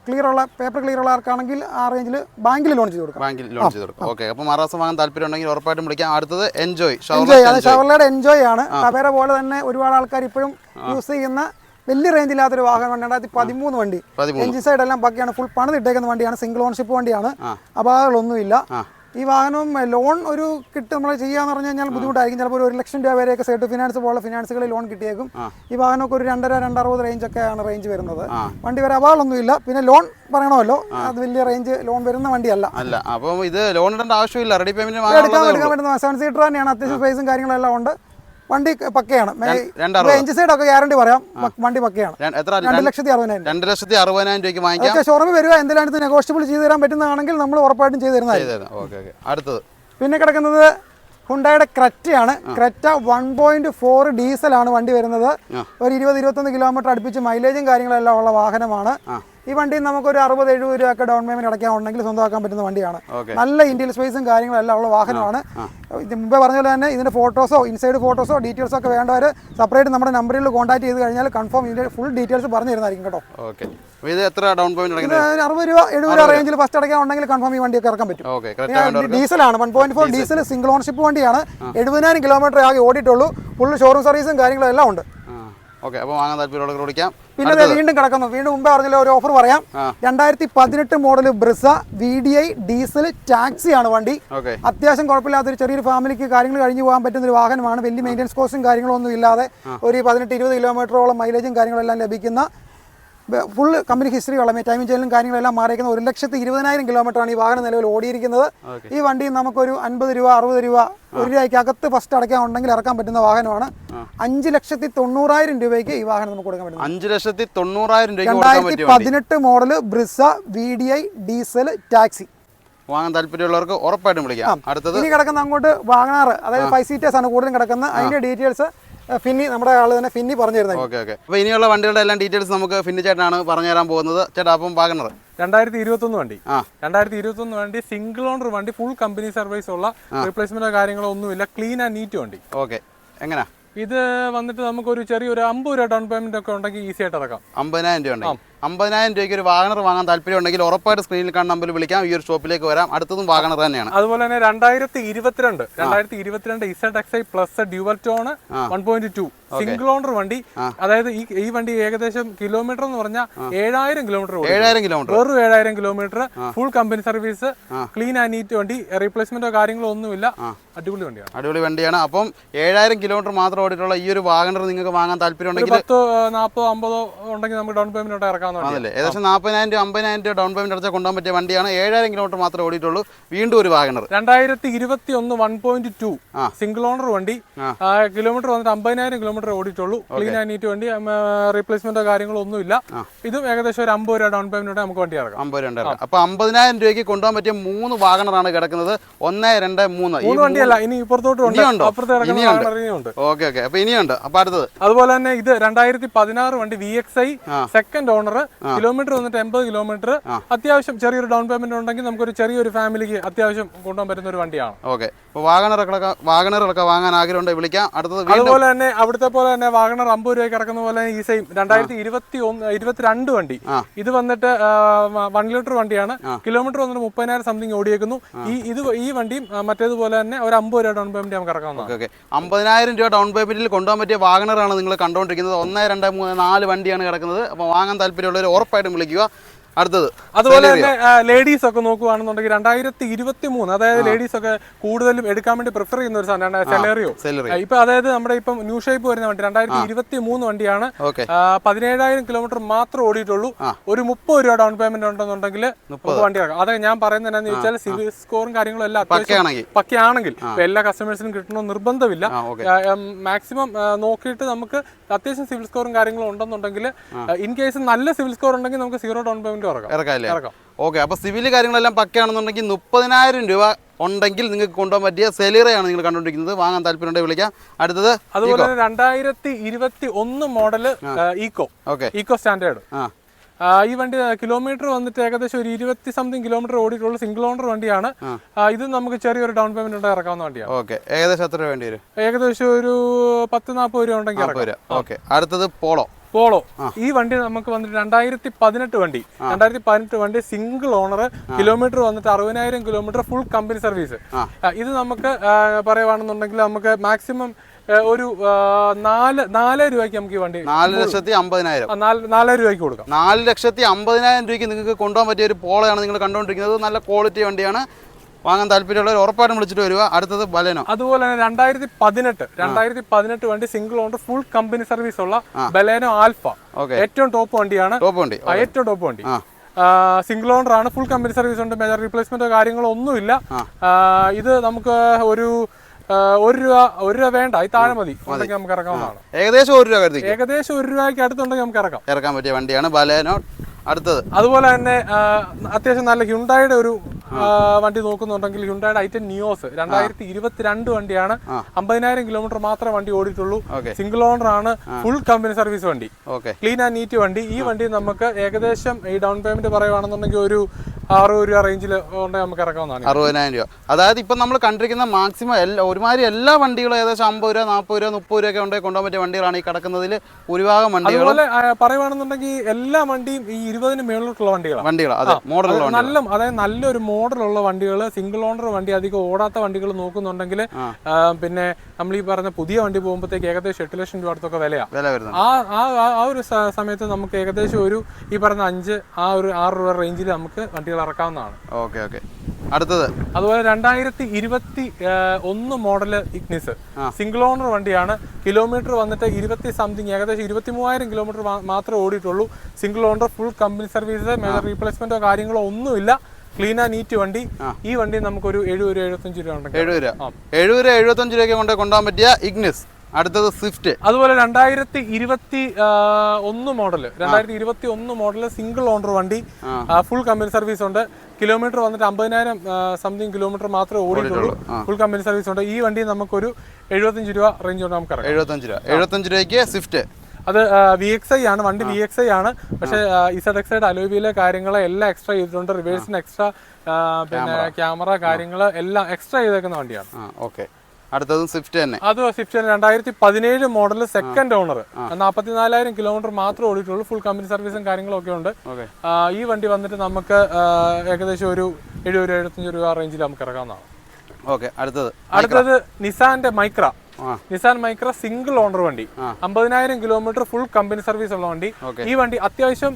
ക്ലിയർ ഉള്ള പേപ്പർ ക്ലിയർ ഉള്ള ആർക്കാണെങ്കിൽ ആ റേഞ്ചിൽ ബാങ്കിൽ ലോൺ ചെയ്ത് കൊടുക്കാം. ബാങ്കിൽ ലോൺ ചെയ്ത് കൊടുക്കാം. ഓക്കെ അപ്പോൾ മറാസം വാങ്ങാൻ താല്പര്യം ഉണ്ടെങ്കിൽ ഉറപ്പായിട്ടും വിളിക്കാം. അടുത്തത് എൻജോയ് എൻജോയ് അത് ഷവർലയുടെ എൻജോയ് ആണ്. ടവേര പോലെ തന്നെ ഒരുപാട് ആൾക്കാർ ഇപ്പോഴും യൂസ് ചെയ്യുന്ന വലിയ റേഞ്ച് ഇല്ലാത്തൊരു വാഹനം രണ്ടായിരത്തി പതിമൂന്ന് വണ്ടി. എഞ്ചിൻ സൈഡ് എല്ലാം ബാക്കിയാണ് ഫുൾ പണിതിട്ടേക്കുന്ന വണ്ടിയാണ്. സിംഗിൾ ഓൺഷിപ്പ് വണ്ടിയാണ്. അപാകങ്ങളൊന്നുമില്ല. ഈ വാഹനം ലോൺ ഒരു കിട്ടും നമ്മൾ ചെയ്യാന്ന് പറഞ്ഞു കഴിഞ്ഞാൽ ബുദ്ധിമുട്ടായിരിക്കും. ചിലപ്പോൾ ഒരു ലക്ഷം രൂപ വരെയൊക്കെ സൈഡ് ഫിനാൻസ് പോലുള്ള ഫിനാൻസുകളിൽ ലോൺ കിട്ടിയേക്കും. ഈ വാഹനമൊക്കെ ഒരു രണ്ടര രണ്ടറുപത് റേഞ്ച് ഒക്കെയാണ് റേഞ്ച് വരുന്നത്. വണ്ടി വരെ അപാകങ്ങളൊന്നുമില്ല. പിന്നെ ലോൺ പറയണമല്ലോ. അത് വലിയ റേഞ്ച് ലോൺ വരുന്ന വണ്ടിയല്ല. അല്ല അപ്പം ഇത് ലോൺ ഇടേണ്ട ആവശ്യമില്ല. റെഡി പേയ്മെന്റ് എടുക്കാൻ പറ്റുന്ന സെവൻ സീറ്റർ തന്നെയാണ്. അത്യാവശ്യം സ്പേസും കാര്യങ്ങളെല്ലാം ഉണ്ട്. വണ്ടി പക്കയാണ്. റേഞ്ച് സൈഡ് ഒക്കെ ഗ്യാരണ്ടി പറയാം. വണ്ടി പക്കയാണ്. രണ്ട് ലക്ഷത്തി അറുപതിനായിരം രണ്ട് ലക്ഷത്തി അറുപതിനായിരം രൂപയ്ക്ക് വാങ്ങിക്കാം. ഷോറൂമിൽ വരിക. എന്തെങ്കിലും നെഗോഷ്യബിൾ ചെയ്ത് തരാൻ പറ്റുന്നതാണെങ്കിൽ നമ്മൾ ഉറപ്പായിട്ടും ചെയ്ത് തരുന്നതായിരിക്കും. അടുത്തത്. പിന്നെ കിടക്കുന്നത് ഹുണ്ടായുടെ ക്രെറ്റയാണ് ക്രെറ്റ വൺ പോയിന്റ് ഫോർ ഡീസലാണ് വണ്ടി വരുന്നത്. ഒരു ഇരുപത് ഇരുപത്തൊന്ന് കിലോമീറ്റർ അടുപ്പിച്ച് മൈലേജും കാര്യങ്ങളെല്ലാം ഉള്ള വാഹനമാണ്. ഈ വണ്ടി നമുക്കൊരു അറുപത് എഴുപത് രൂപയൊക്കെ ഡൗൺ പേയ്മെന്റ് അടയ്ക്കാൻ ഉണ്ടെങ്കിൽ സ്വന്തമാക്കാൻ പറ്റുന്ന വണ്ടിയാണ്. നല്ല ഇന്ത്യൻ സ്പേസും കാര്യങ്ങളും എല്ലാം ഉള്ള വാഹനമാണ്. ഇത് മുമ്പേ പറഞ്ഞ പോലെ തന്നെ ഇതിന്റെ ഫോട്ടോസോ ഇൻസൈഡ് ഫോട്ടോസോ ഡീറ്റെയിൽസോ ഒക്കെ വേണ്ടവർ സെപ്പറേറ്റ് നമ്മുടെ നമ്പറിൽ കോൺടാക്ട് ചെയ്ത് കഴിഞ്ഞാൽ കൺഫേം ഇതിന്റെ ഫുൾ ഡീറ്റെയിൽസ് പറഞ്ഞു തരുന്നതായിരിക്കും കേട്ടോ. ഓക്കെ. ഇത് എത്ര ഡൗൺ പേയ്മെന്റ് അറുപത് രൂപ എഴുപത് രൂപ റേഞ്ചിൽ ഫസ്റ്റ് അടയ്ക്കാൻ ഉണ്ടെങ്കിൽ കൺഫേം ഈ വണ്ടിയൊക്കെ ഇറക്കാൻ പറ്റും. ഡീസലാണ് one point four diesel single ownership വണ്ടിയാണ്. എഴുപതിനായിരം കിലോമീറ്റർ ആകെ ഓടിയിട്ടുള്ളൂ. ഫുൾ ഷോറൂം സർവീസും കാര്യങ്ങളും എല്ലാം ഉണ്ട്. ഓക്കെ അപ്പോൾ വാങ്ങാൻ താല്പര്യമുള്ളവർ വിളിക്കാം പിന്നെ വീണ്ടും കിടക്കുന്നു. വീണ്ടും മുമ്പേ പറഞ്ഞില്ല ഒരു ഓഫർ പറയാം. രണ്ടായിരത്തി പതിനെട്ട് model Brezza V D I diesel taxi ആണ് വണ്ടി. അത്യാവശ്യം കുഴപ്പമില്ലാത്തൊരു ചെറിയൊരു ഫാമിലിക്ക് കാര്യങ്ങൾ കഴിഞ്ഞു പോകാൻ പറ്റുന്ന ഒരു വാഹനമാണ്. വലിയ മെയിന്റെനൻസ് കോസ്റ്റും കാര്യങ്ങളൊന്നും ഇല്ലാതെ ഒരു പതിനെട്ട് ഇരുപത് കിലോമീറ്ററോളം മൈലേജും കാര്യങ്ങളെല്ലാം ലഭിക്കുന്ന ഫുൾ കമ്പനി ഹിസ്റ്ററി ഉള്ള ടൈമിംഗ് ചെയിലും കാര്യങ്ങളെല്ലാം മാറിയിരിക്കുന്ന ഒരു ലക്ഷത്തി ഇരുപതിനായിരം കിലോമീറ്ററാണ് ഈ വാഹനം നിലവിൽ ഓടിയിരിക്കുന്നത്. ഈ വണ്ടി നമുക്കൊരു അൻപത് രൂപ അറുപത് രൂപ ഒരു രൂപയ്ക്ക് അകത്ത് ഫസ്റ്റ് അടയ്ക്കാൻ ഉണ്ടെങ്കിൽ ഇറക്കാൻ പറ്റുന്ന വാഹനമാണ്. അഞ്ച് ലക്ഷത്തി തൊണ്ണൂറായിരം രൂപയ്ക്ക് ഈ വാഹനം നമുക്ക് കൊടുക്കാൻ പറ്റും അഞ്ച് ലക്ഷത്തി തൊണ്ണൂറായിരം രണ്ടായിരത്തി പതിനെട്ട് model Brezza V D I diesel taxi വാങ്ങാൻ താല്പര്യമുള്ളവർക്ക് ഉറപ്പായിട്ടും വിളിക്കാം. അടുത്തത് ഇനി കിടക്കുന്ന അങ്ങോട്ട് വാങ്ങാറ് അതായത് ഫൈവ് സീറ്റേഴ്സ് ആണ് കൂടുതലും കിടക്കുന്നത്. അതിന്റെ ഡീറ്റെയിൽസ് ഫിന്നി നമ്മുടെ ആൾ തന്നെ ഫിന്നി പറഞ്ഞു തരുന്നത് ഓക്കെ ഓക്കെ. അപ്പോൾ ഇനിയുള്ള വണ്ടികളുടെ എല്ലാം ഡീറ്റെയിൽസ് നമുക്ക് ഫിന്നി ചേട്ടനാണ് പറഞ്ഞു തരാൻ പോകുന്നത്. ചേട്ടാ അപ്പം വാഗണർ രണ്ടായിരത്തി ഇരുപത്തൊന്ന് വണ്ടി. ആ. രണ്ടായിരത്തി ഇരുപത്തൊന്ന് വണ്ടി സിംഗിൾ ഓണർ വണ്ടി ഫുൾ കമ്പനി സർവീസ് ഉള്ള റീപ്ലേസ്മെന്റോ കാര്യങ്ങളോ ഒന്നുമില്ല. ക്ലീൻ ആൻഡ് നീറ്റ് വണ്ടി. ഓക്കെ. എങ്ങനെയാ ഇത് വന്നിട്ട് നമുക്ക് നമുക്കൊരു ചെറിയൊരു അമ്പത് രൂപ ഡൗൺ പേയ്മെന്റ് ഒക്കെ ഉണ്ടെങ്കിൽ ഈസി ആയിട്ട് ഇറക്കാം. അമ്പതിനായിരം രൂപ അമ്പതിനായിരം രൂപയ്ക്ക് ഒരു വാഗണർ വാങ്ങാൻ താല്പര്യം ഉണ്ടെങ്കിൽ ഉറപ്പായിട്ട് സ്ക്രീനിൽ കാണുന്ന നമ്പറിൽ വിളിക്കാം. ഈ ഒരു ഷോപ്പിലേക്ക് വരാം. അടുത്തതും വാഗണർ തന്നെയാണ്. അതുപോലെ തന്നെ രണ്ടായിരത്തി ഇരുപത്തിരണ്ട് രണ്ടായിരത്തി ഇരുപത്തിരണ്ട് Z X I plus dual tone one point two. Single owner വണ്ടി. അതായത് ഈ ഈ വണ്ടി ഏകദേശം കിലോമീറ്റർ എന്ന് പറഞ്ഞാൽ ഏഴായിരം കിലോമീറ്റർ ഏഴായിരം കിലോമീറ്റർ വെറും ഏഴായിരം kilometre full company service clean and neat വണ്ടി റീപ്ലേസ്മെന്റോ കാര്യങ്ങളോ ഒന്നുമില്ല. അടിപൊളി വണ്ടിയാണ്. അടിപൊളി വണ്ടിയാണ്. അപ്പം ഏഴായിരം കിലോമീറ്റർ മാത്രം ഓടിയിട്ടുള്ള ഈ ഒരു വാഗണർ നിങ്ങൾക്ക് വാങ്ങാൻ താല്പര്യം ഉണ്ടെങ്കിൽ പത്തോ നാൽപ്പതോ അമ്പതോ ഉണ്ടെങ്കിൽ നമുക്ക് ഡൗൺ പേയ്മെന്റ് ഇറക്കാം. ആണല്ലേ ഏകദേശം നാൽപ്പതിനായിരം രൂപ അമ്പതിനായിരം രൂപ ഡൗൺ പേയ്മെന്റ് അടച്ചാൽ കൊണ്ടുപോകാൻ പറ്റിയ വണ്ടിയാണ് ഏഴായിരം കിലോമീറ്റർ മാത്രമേ ഓടിയിട്ടുള്ളൂ. വീണ്ടും ഒരു വാഗണർ. രണ്ടായിരത്തി ഇരുപത്തി ഒന്ന് one point two single owner വണ്ടി. കിലോമീറ്റർ വന്നിട്ട് അമ്പതിനായിരം കിലോമീറ്റർ ഓടിയിട്ടുള്ളൂ. ക്ലീൻ ആൻഡ് വണ്ടി. റീപ്ലേസ്മെന്റോ കാര്യങ്ങളോ ഒന്നുമില്ല. ഇതും ഏകദേശം ഒരു അമ്പത് രൂപ ഡൗൺ പേയ്മെന്റ് നമുക്ക് വണ്ടി ഇറക്കാം. അമ്പത് രൂപ അപ്പൊ അമ്പതിനായിരം രൂപയ്ക്ക് കൊണ്ടുപോകാൻ പറ്റിയ മൂന്ന് വാഗണറാണ് കിടക്കുന്നത്. ഒന്ന് രണ്ട് മൂന്ന്. മൂന്ന് വണ്ടിയല്ല ഇനി ഇപ്പുറത്തോട്ട്? അപ്പുറത്ത് ഓക്കെ ഓക്കെ. അപ്പൊ ഇനിയുണ്ട്. അപ്പൊ അടുത്തത്. അതുപോലെ തന്നെ ഇത് രണ്ടായിരത്തി പതിനാറ് വണ്ടി V X I second owner kilometre വന്നിട്ട് എൺപത് കിലോമീറ്റർ. അത്യാവശ്യം ചെറിയൊരു ഡൗൺ പേയ്മെന്റ് ഉണ്ടെങ്കിൽ നമുക്കൊരു ചെറിയൊരു ഫാമിലിക്ക് അത്യാവശ്യം കൊണ്ടുപോകാൻ പറ്റുന്ന ഒരു വണ്ടിയാണ്. ഓക്കെ. വാഗണറൊക്കെ വാഗണറൊക്കെ വാങ്ങാൻ ആഗ്രഹമുണ്ടെങ്കിൽ വിളിക്കാം. അടുത്തത് അതുപോലെ തന്നെ അവിടുത്തെ പോലെ തന്നെ വാഗണർ അമ്പത് രൂപയ്ക്ക് ഇറക്കുന്ന പോലെ ഈ സെയിം രണ്ടായിരത്തി ഇരുപത്തി ഒന്ന് ഇരുപത്തിരണ്ട് വണ്ടി. ഇത് വന്നിട്ട് വൺ ലിറ്റർ വണ്ടിയാണ്. കിലോമീറ്റർ വന്നിട്ട് മുപ്പതിനായിരം സംതിങ് ഓടിയേക്കുന്നു. ഈ ഇത് ഈ വണ്ടിയും മറ്റേതുപോലെ തന്നെ ഒരു അമ്പത് രൂപ ഡൗൺ പേയ്മെന്റ് നമുക്ക് ഇറക്കാവുന്നതാണ്. Okay okay. അമ്പതിനായിരം രൂപ ഡൗൺ പേയ്മെന്റിൽ കൊണ്ടുപോകാൻ പറ്റിയ വാഗണറാണ് നിങ്ങൾ കണ്ടുകൊണ്ടിരിക്കുന്നത്. ഒന്ന് രണ്ട് മൂന്ന് നാല് വണ്ടിയാണ് കിടക്കുന്നത്. അപ്പോൾ വാങ്ങാൻ താല്പര്യമുള്ളവർ ഉറപ്പായിട്ടും വിളിക്കുക. അടുത്തത്. അതുപോലെ തന്നെ ലേഡീസ് ഒക്കെ നോക്കുകയാണെന്നുണ്ടെങ്കിൽ രണ്ടായിരത്തി ഇരുപത്തി മൂന്ന് അതായത് ലേഡീസ് ഒക്കെ കൂടുതലും എടുക്കാൻ വേണ്ടി പ്രിഫർ ചെയ്യുന്ന ഒരു സാധനമാണ് സെലറിയോ. സെലറി ഇപ്പൊ അതായത് നമ്മുടെ ഇപ്പം ന്യൂ ഷേപ്പ് വരുന്ന വണ്ടി രണ്ടായിരത്തി ഇരുപത്തി മൂന്ന് വണ്ടിയാണ്. പതിനേഴായിരം കിലോമീറ്റർ മാത്രം ഓടിയിട്ടുള്ളൂ. ഒരു മുപ്പത് രൂപ ഡൗൺ പേയ്മെന്റ് ഉണ്ടെന്നുണ്ടെങ്കിൽ മുപ്പത്. വണ്ടി ഇറക്കാം അത് ഞാൻ പറയുന്നത് എന്താണെന്ന് വെച്ചാൽ സിവിൽ സ്കോറും കാര്യങ്ങളും എല്ലാം അത്യാവശ്യം പക്കയാണെങ്കിൽ. പക്കയാണെങ്കിൽ. എല്ലാ കസ്റ്റമേഴ്സിനും കിട്ടണമെന്ന് നിർബന്ധമില്ല. മാക്സിമം നോക്കിയിട്ട് നമുക്ക് അത്യാവശ്യം സിവിൽ സ്കോറും കാര്യങ്ങളും ഉണ്ടെന്നുണ്ടെങ്കിൽ ഇൻ കേസ് നല്ല സിവിൽ സ്കോർ ഉണ്ടെങ്കിൽ നമുക്ക് സീറോ ഡൗൺ പേയ്മെന്റ് ഇറക്കാം ഓക്കെ അപ്പോൾ സിവിൽ കാര്യങ്ങളെല്ലാം പക്കയാണെന്നുണ്ടെങ്കിൽ മുപ്പതിനായിരം രൂപ ഉണ്ടെങ്കിൽ നിങ്ങൾക്ക് കൊണ്ടുപോകാൻ പറ്റിയ സെലീറയാണ് നിങ്ങൾ കണ്ടുകൊണ്ടിരിക്കുന്നത്. വാങ്ങാൻ താല്പര്യമുണ്ടെങ്കിൽ വിളിക്കാം. അടുത്തത് അതുപോലെ തന്നെ രണ്ടായിരത്തി ഇരുപത്തി ഒന്ന് model Eeco. Okay. Eeco standard. ഈ വണ്ടി കിലോമീറ്റർ വന്നിട്ട് ഏകദേശം ഒരു ഇരുപത്തി സംതിങ് കിലോമീറ്റർ ഓടിയിട്ടുള്ള സിംഗിൾ ഓണർ വണ്ടിയാണ്. ഇത് നമുക്ക് ചെറിയൊരു ഡൗൺ പേയ്മെന്റ് ഉണ്ട് ഇറക്കാവുന്ന വണ്ടിയാണ്. ഓക്കെ. ഏകദേശം എത്ര വേണ്ടി വരും? ഏകദേശം ഒരു പത്ത് നാൽപ്പത് രൂപ ഉണ്ടെങ്കിൽ അടുത്തത് പോളോ. പോളോ. ഈ വണ്ടി നമുക്ക് വന്നിട്ട് രണ്ടായിരത്തി പതിനെട്ട് വണ്ടി. രണ്ടായിരത്തി പതിനെട്ട് വണ്ടി സിംഗിൾ ഓണർ കിലോമീറ്റർ വന്നിട്ട് അറുപതിനായിരം കിലോമീറ്റർ ഫുൾ കമ്പനി സർവീസ് ഇത് നമുക്ക് പറയുവാണെന്നുണ്ടെങ്കിൽ നമുക്ക് മാക്സിമം ഒരു നാല് നാല് രൂപയ്ക്ക് നമുക്ക് ഈ വണ്ടി നാല് ലക്ഷത്തി അമ്പതിനായിരം. ആ, നാല് നാല് രൂപയ്ക്ക് കൊടുക്കാം. നാല് ലക്ഷത്തി അമ്പതിനായിരം രൂപയ്ക്ക് നിങ്ങൾക്ക് കൊണ്ടുപോകാൻ പറ്റിയ ഒരു പോളയാണ് നിങ്ങൾ കണ്ടുകൊണ്ടിരിക്കുന്നത്. നല്ല ക്വാളിറ്റി വണ്ടിയാണ്. വാങ്ങാൻ താല്പര്യമുള്ളവർ ഉറപ്പായിട്ടും വിളിച്ചിട്ട് വരിക. അടുത്തത് ബലേനോ. അതുപോലെ തന്നെ രണ്ടായിരത്തി പതിനെട്ട് രണ്ടായിരത്തി പതിനെട്ട് വണ്ടി single owner full company service ഉള്ള ബലേനോ ആൽഫ. ഓക്കെ. ഏറ്റവും ടോപ്പ് വണ്ടിയാണ്. ടോപ്പ് വണ്ടി. ഏറ്റവും ടോപ്പ് വണ്ടി. സിംഗിൾ ഓണർ ആണ് ഫുൾ കമ്പനി സർവീസ് ഉണ്ട് മേജർ റീപ്ലേസ്മെന്റോ കാര്യങ്ങളോ ഒന്നുമില്ല. ഇത് നമുക്ക് ഒരു ഒരു രൂപ ഒരു രൂപ വേണ്ട. ഈ താഴെ മതി. നമുക്ക് ഇറക്കാവുന്നതാണ്. ഏകദേശം ഒരു രൂപ ഏകദേശം ഒരു രൂപയ്ക്ക് അടുത്തുണ്ടെങ്കിൽ നമുക്ക് ഇറക്കാം. ഇറക്കാൻ പറ്റിയ വണ്ടിയാണ് ബലേനോ. അടുത്തത്. അതുപോലെ തന്നെ അത്യാവശ്യം നല്ല ഹ്യുണ്ടായുടെ ഒരു വണ്ടി നോക്കുന്നുണ്ടെങ്കിൽ ഹ്യുണ്ടായുടെ ഐറ്റൻ നിയോസ് രണ്ടായിരത്തി ഇരുപത്തിരണ്ട് വണ്ടിയാണ്. അമ്പതിനായിരം കിലോമീറ്റർ മാത്രമേ വണ്ടി ഓടിയിട്ടുള്ളൂ. സിംഗിൾ ഓണർ ആണ് ഫുൾ കമ്പനി സർവീസ് വണ്ടി. ഓക്കെ. ക്ലീൻ ആൻഡ് നീറ്റ് വണ്ടി. ഈ വണ്ടി നമുക്ക് ഏകദേശം ഈ ഡൗൺ പേയ്മെന്റ് പറയുകയാണെന്നുണ്ടെങ്കിൽ ഒരു അറുപത് രൂപ റേഞ്ചിൽ ഉണ്ടെങ്കിൽ നമുക്ക് ഇറക്കാവുന്നതാണ്. അറുപതിനായിരം രൂപ. അതായത് ഇപ്പം നമ്മൾ കണ്ടിരിക്കുന്ന മാക്സിമം എല്ലാ ഒരുമാതിരി എല്ലാ വണ്ടികളും ഏകദേശം അമ്പത് രൂപ നാൽപ്പത് രൂപ മുപ്പത് രൂപ ഒക്കെ ഉണ്ടെങ്കിൽ കൊണ്ടുപോകാൻ പറ്റിയ വണ്ടികളാണ് ഈ കിടക്കുന്നതിൽ ഭൂരിഭാഗം വണ്ടികൾ അതുപോലെ ആ, പറയുവാണെന്നുണ്ടെങ്കിൽ എല്ലാ വണ്ടിയും ഈ ഇരുപതിന് മേളിലോട്ടുള്ള വണ്ടികളാണ് വണ്ടികളാണ് അതെ മോഡൽ വണ്ടി നല്ല അതായത് നല്ലൊരു മോഡലുള്ള വണ്ടികൾ സിംഗിൾ ഓണർ വണ്ടി അധികം ഓടാത്ത വണ്ടികൾ നോക്കുന്നുണ്ടെങ്കിൽ പിന്നെ നമ്മൾ ഈ പറഞ്ഞ പുതിയ വണ്ടി പോകുമ്പോഴത്തേക്ക് ഏകദേശം എട്ട് ലക്ഷം രൂപ അടുത്തൊക്കെ വിലയാണ് വില വരുന്നത്. ആ ആ ആ- ആ ഒരു സ- സമയത്ത് നമുക്ക് ഏകദേശം ഒരു ഈ പറഞ്ഞ അഞ്ച് ആ ഒരു ആറ് രൂപ റേഞ്ചിൽ നമുക്ക് വണ്ടികൾ ഇറക്കാവുന്നതാണ്. Okay okay. അടുത്തത്. അതുപോലെ രണ്ടായിരത്തി ഇരുപത്തി ഒന്ന് മോഡൽ ഇഗ്നിസ്. സിംഗിൾ ഓണർ വണ്ടിയാണ്. കിലോമീറ്റർ വന്നിട്ട് ഇരുപത്തി സംതിങ് ഏകദേശം ഇരുപത്തി മൂവായിരം കിലോമീറ്റർ മാത്രമേ ഓടിയിട്ടുള്ളൂ. Single owner full company service major റീപ്ലേസ്മെന്റോ കാര്യങ്ങളോ ഒന്നുമില്ല. ക്ലീൻ ആൻഡ് നീറ്റ് വണ്ടി. ഈ വണ്ടി നമുക്കൊരു എഴുപത് രൂപ എഴുപത്തഞ്ച് രൂപ എഴുപത് രൂപ. എഴുപത് രൂപ എഴുപത്തഞ്ച് രൂപയ്ക്ക് കൊണ്ട് കൊണ്ടുപോകാൻ പറ്റിയ ഇഗ്നിസ്. അടുത്തത് സ്വിഫ്റ്റ് അതുപോലെ രണ്ടായിരത്തി ഇരുപത്തി ഒന്ന് മോഡൽ. രണ്ടായിരത്തി ഇരുപത്തി ഒന്ന് മോഡൽ സിംഗിൾ ഓണർ വണ്ടി ഫുൾ കമ്പനി സർവീസ് ഉണ്ട്. കിലോമീറ്റർ വന്നിട്ട് അമ്പതിനായിരം സംതിങ് കിലോമീറ്റർ മാത്രമേ ഓടിയിട്ടുള്ളൂ. ഫുൾ കമ്പനി സർവീസ് ഉണ്ട്. ഈ വണ്ടി നമുക്കൊരു എഴുപത്തഞ്ച് രൂപ റേഞ്ച് കൊണ്ട് നമുക്ക് എഴുപത്തഞ്ച് രൂപ. എഴുപത്തഞ്ച് രൂപയ്ക്ക് സ്വിഫ്റ്റ് അത് വി എക്സ് ഐ ആണ്. വണ്ടി വി എക്സ് ഐ ആണ്. പക്ഷേ ഇസഡ് എക്സൈഡ് അലോബിയിലെ കാര്യങ്ങൾ എല്ലാം എക്സ്ട്രാ ചെയ്തിട്ടുണ്ട്. റിവേഴ്സിന് എക്സ്ട്രാ പിന്നെ ക്യാമറ കാര്യങ്ങൾ എല്ലാം എക്സ്ട്രാ ചെയ്തേക്കുന്ന വണ്ടിയാണ്. ഓക്കെ അടുത്തതും സ്വിഫ്റ്റ് തന്നെ. അത് സ്വിഫ്റ്റ് തന്നെ. രണ്ടായിരത്തി പതിനേഴ് മോഡൽ സെക്കൻഡ് ഓണർ നാൽപ്പത്തിനാലായിരം കിലോമീറ്റർ മാത്രമേ ഓടിയിട്ടുള്ളൂ. ഫുൾ കമ്പനി സർവീസും കാര്യങ്ങളും ഒക്കെ ഉണ്ട്. ഈ വണ്ടി വന്നിട്ട് നമുക്ക് ഏകദേശം ഒരു എഴുപത് എഴുപത്തഞ്ച് രൂപ റേഞ്ചിൽ നമുക്ക് ഇറക്കാവുന്നതാണ്. ഓക്കെ അടുത്തത്. അടുത്തത് നിസാന്റെ Micra. Nissan Micra single owner വണ്ടി. അമ്പതിനായിരം കിലോമീറ്റർ ഫുൾ കമ്പനി സർവീസ് ഉള്ള വണ്ടി. ഈ വണ്ടി അത്യാവശ്യം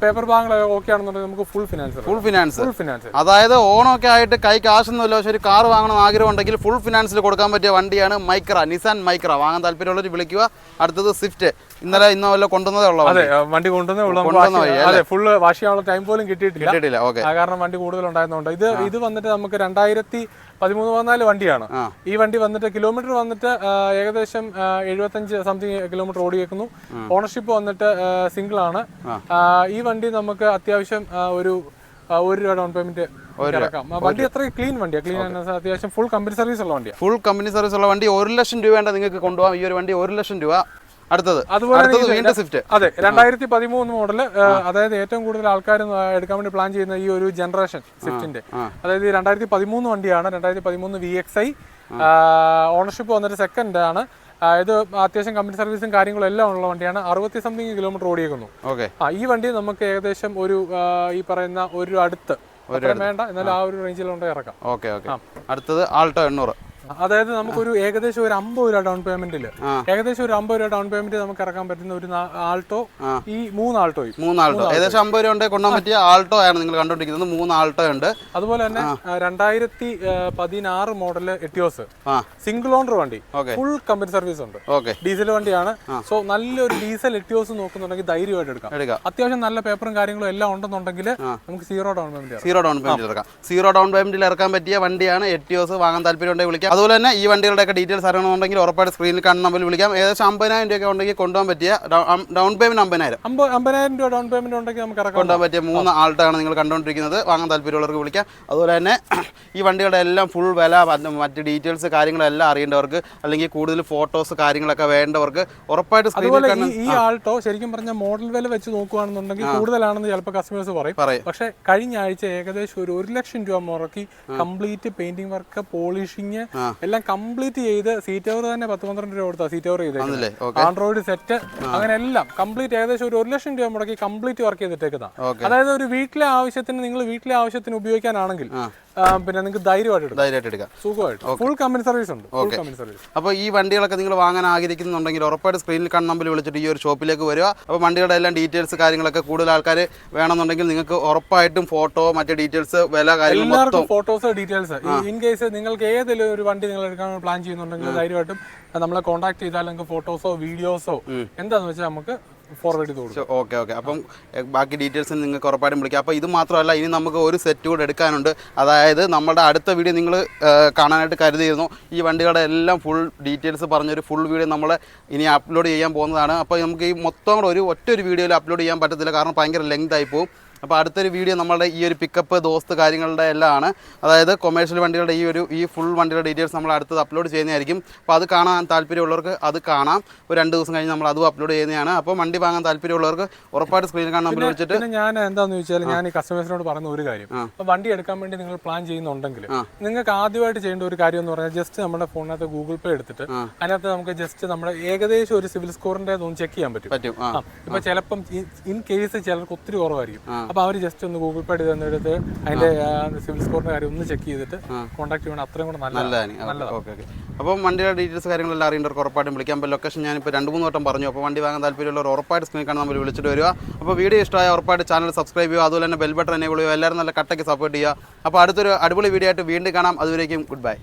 പേപ്പർ ഭാഗങ്ങളൊക്കെ ഓക്കെ ആണെന്നുണ്ടെങ്കിൽ നമുക്ക് full finance full finance full finance അതായത് ഓണൊക്കെ ആയിട്ട് കൈ കാശൊന്നുമില്ല പക്ഷേ ഒരു കാർ വാങ്ങണം ആഗ്രഹം ഉണ്ടെങ്കിൽ ഫുൾ ഫിനാൻസിൽ കൊടുക്കാൻ പറ്റിയ വണ്ടിയാണ് മൈക്ര നിസാൻ മൈക്ര വാങ്ങാൻ താല്പര്യമുള്ളവർ വിളിക്കുക. അടുത്തത് സ്വിഫ്റ്റ് ഇന്നലെ ഇന്നോ വല്ല കൊണ്ടുവന്നതേ ഉള്ളൂ അതെ വണ്ടി? കൊണ്ടുവന്നേ ഉള്ളൂ അതെ ഫുള്ള് വാഷ് ചെയ്യാനുള്ള ടൈം പോലും കിട്ടിയിട്ടില്ല. കിട്ടിയിട്ടില്ല ഓക്കെ കാരണം വണ്ടി കൂടുതൽ ഉണ്ടായിരുന്നുണ്ട് ഇത് ഇത് വന്നിട്ട് നമുക്ക് രണ്ടായിരത്തി പതിമൂന്ന് പതിനാല് വണ്ടിയാണ്. ഈ വണ്ടി വന്നിട്ട് കിലോമീറ്റർ വന്നിട്ട് ഏകദേശം എഴുപത്തഞ്ച് സംതിങ് കിലോമീറ്റർ ഓടിയേക്കുന്നു ഓണർഷിപ്പ് വന്നിട്ട് സിംഗിൾ ആണ്. ഈ വണ്ടി നമുക്ക് അത്യാവശ്യം ഒരു ഒരു രൂപ. ഡൗൺ പേയ്മെന്റ് വണ്ടി എത്ര ക്ലീൻ വണ്ടിയാണ് ക്ലീൻ അത്യാവശ്യം ഫുൾ കമ്പനി സർവീസ് ഉള്ള വണ്ടിയാണ് ഫുൾ കമ്പനി സർവീസ് ഉള്ള വണ്ടി ഒരു ലക്ഷം രൂപ നിങ്ങൾക്ക് കൊണ്ടുപോകാം. ഈ ഒരു വണ്ടി ഒരു ലക്ഷം രൂപ. അടുത്തത്. അതുപോലെ വീണ്ടും സ്വിഫ്റ്റ്. അതെ രണ്ടായിരത്തി പതിമൂന്ന് മോഡൽ അതായത് ഏറ്റവും കൂടുതൽ ആൾക്കാർ എടുക്കാൻ വേണ്ടി പ്ലാൻ ചെയ്യുന്ന ഈ ഒരു ജനറേഷൻ സ്വിഫ്റ്റിന്റെ. അതായത് രണ്ടായിരത്തി പതിമൂന്ന് വണ്ടിയാണ് രണ്ടായിരത്തി പതിമൂന്ന് വി എക്സ് ഐ ഓണർഷിപ്പ് വന്നിട്ട് സെക്കൻഡ് ആണ്. ഇത് അത്യാവശ്യം കമ്പനി സർവീസും കാര്യങ്ങളും എല്ലാം ഉള്ള വണ്ടിയാണ്. അറുപത്തി സംതിങ് കിലോമീറ്റർ ഓടിയേക്കുന്നു. ഓക്കെ. ആ ഈ വണ്ടി നമുക്ക് ഏകദേശം ഒരു ഈ പറയുന്ന ഒരു അടുത്ത്. വേണ്ട എന്നാലും ആ. ഒരു റേഞ്ചിലുണ്ട് ഇറക്കാം. Okay okay. അടുത്തത് ആൾട്ടോ എണ്ണൂറ്. അതായത് നമുക്കൊരു ഏകദേശം ഒരു അമ്പത് രൂപ ഡൗൺ പേയ്മെന്റിൽ ഏകദേശം ഒരു അമ്പത് രൂപ ഡൗൺ പേയ്മെന്റ് നമുക്ക് ഇറക്കാൻ പറ്റുന്ന ഒരു ആൾട്ടോ ഈ മൂന്ന് ആൾട്ടോ മൂന്ന് ആൾട്ടോ ഏകദേശം അമ്പത് രൂപ ഉണ്ടെങ്കിൽ കൊണ്ടുപോകാൻ പറ്റിയ ആൾട്ടോ ആണ് നിങ്ങൾ കണ്ടുകൊണ്ടിരിക്കുന്നത്. മൂന്ന് ആൾട്ടോ ഉണ്ട്. അതുപോലെ തന്നെ രണ്ടായിരത്തി പതിനാറ് മോഡൽ എറ്റിയോസ് സിംഗിൾ ഓണർ വണ്ടി. ഫുൾ കമ്പനി സർവീസ് ഉണ്ട്. ഓക്കെ. ഡീസൽ വണ്ടിയാണ്. സോ നല്ലൊരു ഡീസൽ എറ്റിയോസ് നോക്കുന്നുണ്ടെങ്കിൽ ധൈര്യമായിട്ട് എടുക്കാം. എടുക്കാം. അത്യാവശ്യം നല്ല പേപ്പറും കാര്യങ്ങളും എല്ലാം ഉണ്ടെന്നുണ്ടെങ്കിൽ നമുക്ക് zero down payment zero down payment ഇറക്കാം. സീറോ ഡൗൺ പേയ്മെന്റിൽ ഇറക്കാൻ പറ്റിയ വണ്ടിയാണ് എറ്റിയോസ് വാങ്ങാൻ താല്പര്യം ഉണ്ടെങ്കിൽ വിളിക്കാം. അതുപോലെ തന്നെ ഈ വണ്ടികളുടെയൊക്കെ ഡീറ്റെയിൽസ് അറിയണമെന്നുണ്ടെങ്കിൽ ഉറപ്പായിട്ട് സ്ക്രീനിൽ കാണുന്ന നമ്പറിൽ വിളിക്കാം. ഏകദേശം അമ്പതിനായിരം രൂപയൊക്കെ ഉണ്ടെങ്കിൽ കൊണ്ടുപോകാൻ പറ്റിയ ഡൗൺ പേയ്മെന്റ് അമ്പതിനായിരം. അമ്പതിനായിരം രൂപ ഡൗൺ പേയ്മെന്റ് ഉണ്ടെങ്കിൽ നമുക്ക് കൊണ്ടുപോകാൻ പറ്റിയ മൂന്ന് ആൾട്ടാണ് നിങ്ങൾ കണ്ടുകൊണ്ടിരിക്കുന്നത്. വാങ്ങാൻ താല്പര്യമുള്ളവർക്ക് വിളിക്കാം. അതുപോലെ തന്നെ ഈ വണ്ടികളുടെ എല്ലാം ഫുൾ വില മറ്റ് ഡീറ്റെയിൽസ് കാര്യങ്ങളെല്ലാം അറിയേണ്ടവർക്ക് അല്ലെങ്കിൽ കൂടുതൽ ഫോട്ടോസ് കാര്യങ്ങളൊക്കെ വേണ്ടവർക്ക് ഉറപ്പായിട്ട് സ്ക്രീനിൽ അതുപോലെ ഈ ഈ ആൾട്ടോ ശരിക്കും പറഞ്ഞ മോഡൽ വില വെച്ച് നോക്കുകയാണെന്നുണ്ടെങ്കിൽ കൂടുതലാണെന്ന് ചിലപ്പോൾ കസ്റ്റമേഴ്സ് പറയും. പറയും. പക്ഷേ കഴിഞ്ഞ ആഴ്ച ഏകദേശം ഒരു ഒരു ലക്ഷം രൂപ മുറക്കി കംപ്ലീറ്റ് പെയിന്റിംഗ് വർക്ക് പോളിഷിങ് എല്ലാം കംപ്ലീറ്റ് ചെയ്ത് സീറ്റ് ഓവർ തന്നെ പത്ത് പന്ത്രണ്ട് രൂപ കൊടുത്താ സീറ്റ് ഓവർ ചെയ്തേക്കുന്നത്. ഓക്കെ. ആൻഡ്രോയിഡ് സെറ്റ് അങ്ങനെ എല്ലാം കംപ്ലീറ്റ് ഏകദേശം ഒരു ഒരു ലക്ഷം രൂപ മുടക്കി കംപ്ലീറ്റ് വർക്ക് ചെയ്തിട്ടേക്കുന്ന. അതായത് ഒരു വീട്ടിലെ ആവശ്യത്തിന് നിങ്ങൾ വീട്ടിലെ ആവശ്യത്തിന് ഉപയോഗിക്കാനാണെങ്കിൽ പിന്നെ നിങ്ങൾക്ക് ധൈര്യമായിട്ട് ധൈര്യമായിട്ട് എടുക്കാം. സുഖമായിട്ട്. ഫുൾ കമ്പനി സർവീസ് ഉണ്ട്. അപ്പൊ അപ്പോൾ ഈ വണ്ടികളൊക്കെ നിങ്ങൾ വാങ്ങാൻ ആഗ്രഹിക്കുന്നുണ്ടെങ്കിൽ ഉറപ്പായിട്ട് സ്ക്രീനിൽ കാണുന്ന നമ്പറിൽ വിളിച്ചിട്ട് ഈ ഒരു ഷോപ്പിലേക്ക് വരിക. അപ്പോൾ വണ്ടികളുടെ എല്ലാം ഡീറ്റെയിൽസ് കാര്യങ്ങളൊക്കെ കൂടുതൽ ആൾക്കാർ വേണമെന്നുണ്ടെങ്കിൽ നിങ്ങൾക്ക് ഉറപ്പായിട്ടും ഫോട്ടോ മറ്റേ ഡീറ്റെയിൽസ് വില കാര്യങ്ങൾ ഫോട്ടോസ് ഡീറ്റെയിൽസ് ഇൻ കേസ് നിങ്ങൾക്ക് ഏതെങ്കിലും ഒരു വണ്ടി നിങ്ങൾ എടുക്കാൻ പ്ലാൻ ചെയ്യുന്നുണ്ടെങ്കിൽ ധൈര്യമായിട്ടും നമ്മളെ കോൺടാക്ട് ചെയ്താൽ നിങ്ങൾക്ക് ഫോട്ടോസോ വീഡിയോസോ എന്താന്ന് വെച്ചാൽ നമുക്ക് ഫോർവേഡ് ചെയ്ത് കൊടുക്കും. ഓക്കെ ഓക്കെ അപ്പം ബാക്കി ഡീറ്റെയിൽസ് നിങ്ങൾക്ക് ഉറപ്പായിട്ടും വിളിക്കാം. അപ്പോൾ ഇത് മാത്രമല്ല ഇനി നമുക്ക് ഒരു സെറ്റ് കൂടെ എടുക്കാനുണ്ട്. അതായത് നമ്മുടെ അടുത്ത വീഡിയോ നിങ്ങൾ കാണാനായിട്ട് കരുതിയിരുന്നു. ഈ വണ്ടികളുടെ എല്ലാം ഫുൾ ഡീറ്റെയിൽസ് പറഞ്ഞൊരു ഫുൾ വീഡിയോ നമ്മൾ ഇനി അപ്ലോഡ് ചെയ്യാൻ പോകുന്നതാണ്. അപ്പോൾ നമുക്ക് ഈ മൊത്തം കൂടെ ഒരു ഒറ്റ ഒരു വീഡിയോയിൽ അപ്ലോഡ് ചെയ്യാൻ പറ്റത്തില്ല. കാരണം ഭയങ്കര ലെങ്ത് ആയി പോകും അപ്പോൾ അടുത്തൊരു വീഡിയോ നമ്മളുടെ ഈ ഒരു പിക്കപ്പ് ദോസ്ത് കാര്യങ്ങളുടെ എല്ലാം ആണ്. അതായത് കൊമേഴ്ഷ്യൽ വണ്ടികളുടെ ഈ ഒരു ഈ ഫുൾ വണ്ടിയുടെ ഡീറ്റെയിൽസ് നമ്മൾ അടുത്തത് അപ്ലോഡ് ചെയ്യുന്നതായിരിക്കും. അപ്പോൾ അത് കാണാൻ താല്പര്യമുള്ളവർക്ക് അത് കാണാം. ഒരു രണ്ട് ദിവസം കഴിഞ്ഞ് നമ്മൾ അതും അപ്ലോഡ് ചെയ്യുന്നതാണ്. അപ്പോൾ വണ്ടി വാങ്ങാൻ താല്പര്യമുള്ളവർക്ക് ഉറപ്പായിട്ട് സ്ക്രീനിൽ കാണാൻ നമ്പർ വിളിച്ചിട്ട് ഞാൻ എന്താണെന്ന് ചോദിച്ചാൽ ഞാൻ ഈ കസ്റ്റമേഴ്സിനോട് പറഞ്ഞ ഒരു കാര്യം. അപ്പോൾ വണ്ടി എടുക്കാൻ വേണ്ടി നിങ്ങൾ പ്ലാൻ ചെയ്യുന്നുണ്ടെങ്കിൽ നിങ്ങൾക്ക് ആദ്യമായിട്ട് ചെയ്യേണ്ട ഒരു കാര്യം എന്ന് പറഞ്ഞാൽ ജസ്റ്റ് നമ്മുടെ ഫോണിനകത്ത് ഗൂഗിൾ പേ എടുത്തിട്ട് അതിനകത്ത് നമുക്ക് ജസ്റ്റ് നമ്മുടെ ഏകദേശം ഒരു സിവിൽ സ്കോറിന്റെ ഒന്ന് ചെക്ക് ചെയ്യാൻ പറ്റും. പറ്റും. ഇപ്പൊ ചിലപ്പം ഇൻ കേസ് ചിലർക്ക് ഒത്തിരി കുറവായിരിക്കും. അപ്പൊ അവർ ജസ്റ്റ് ഒന്ന് ഗൂഗിൾ പേ തന്നെടുത്ത് അതിന്റെ സിവിൽ സ്കോറിന്റെ കാര്യം ഒന്ന് ചെക്ക് ചെയ്തിട്ട് കോൺടാക്ട് ചെയ്യണം. അത്രയും കൂടെ നല്ലതാണ് നല്ലതാണ് ഓക്കെ ഓക്കെ അപ്പോൾ വണ്ടിയുടെ ഡീറ്റെയിൽസ് കാര്യങ്ങളെല്ലാം അറിയേണ്ടവർക്ക് ഉറപ്പായിട്ടും വിളിക്കാം. അപ്പോൾ ലൊക്കേഷൻ ഞാനിപ്പോൾ രണ്ട് മൂന്ന് വട്ടം പറഞ്ഞു. അപ്പോൾ വണ്ടി വാങ്ങാൻ താല്പര്യമുള്ളവർ ഉറപ്പായിട്ട് സ്ക്രീൻ കാണാൻ നമ്മൾ വിളിച്ചിട്ട് വരിക. അപ്പോൾ വീഡിയോ ഇഷ്ടമായ ഉറപ്പായിട്ട് ചാനൽ സബ്സ്ക്രൈബ് ചെയ്യുക. അതുപോലെ തന്നെ ബെൽ ബട്ടൺ എനേബിൾ ചെയ്യുക. എല്ലാവരും നല്ല കട്ടയ്ക്ക് സപ്പോർട്ട് ചെയ്യുക. അപ്പോൾ അടുത്തൊരു അടിപൊളി വീഡിയോ ആയിട്ട് വീണ്ടും കാണാം. അതുവരേക്കും ഗുഡ് ബൈ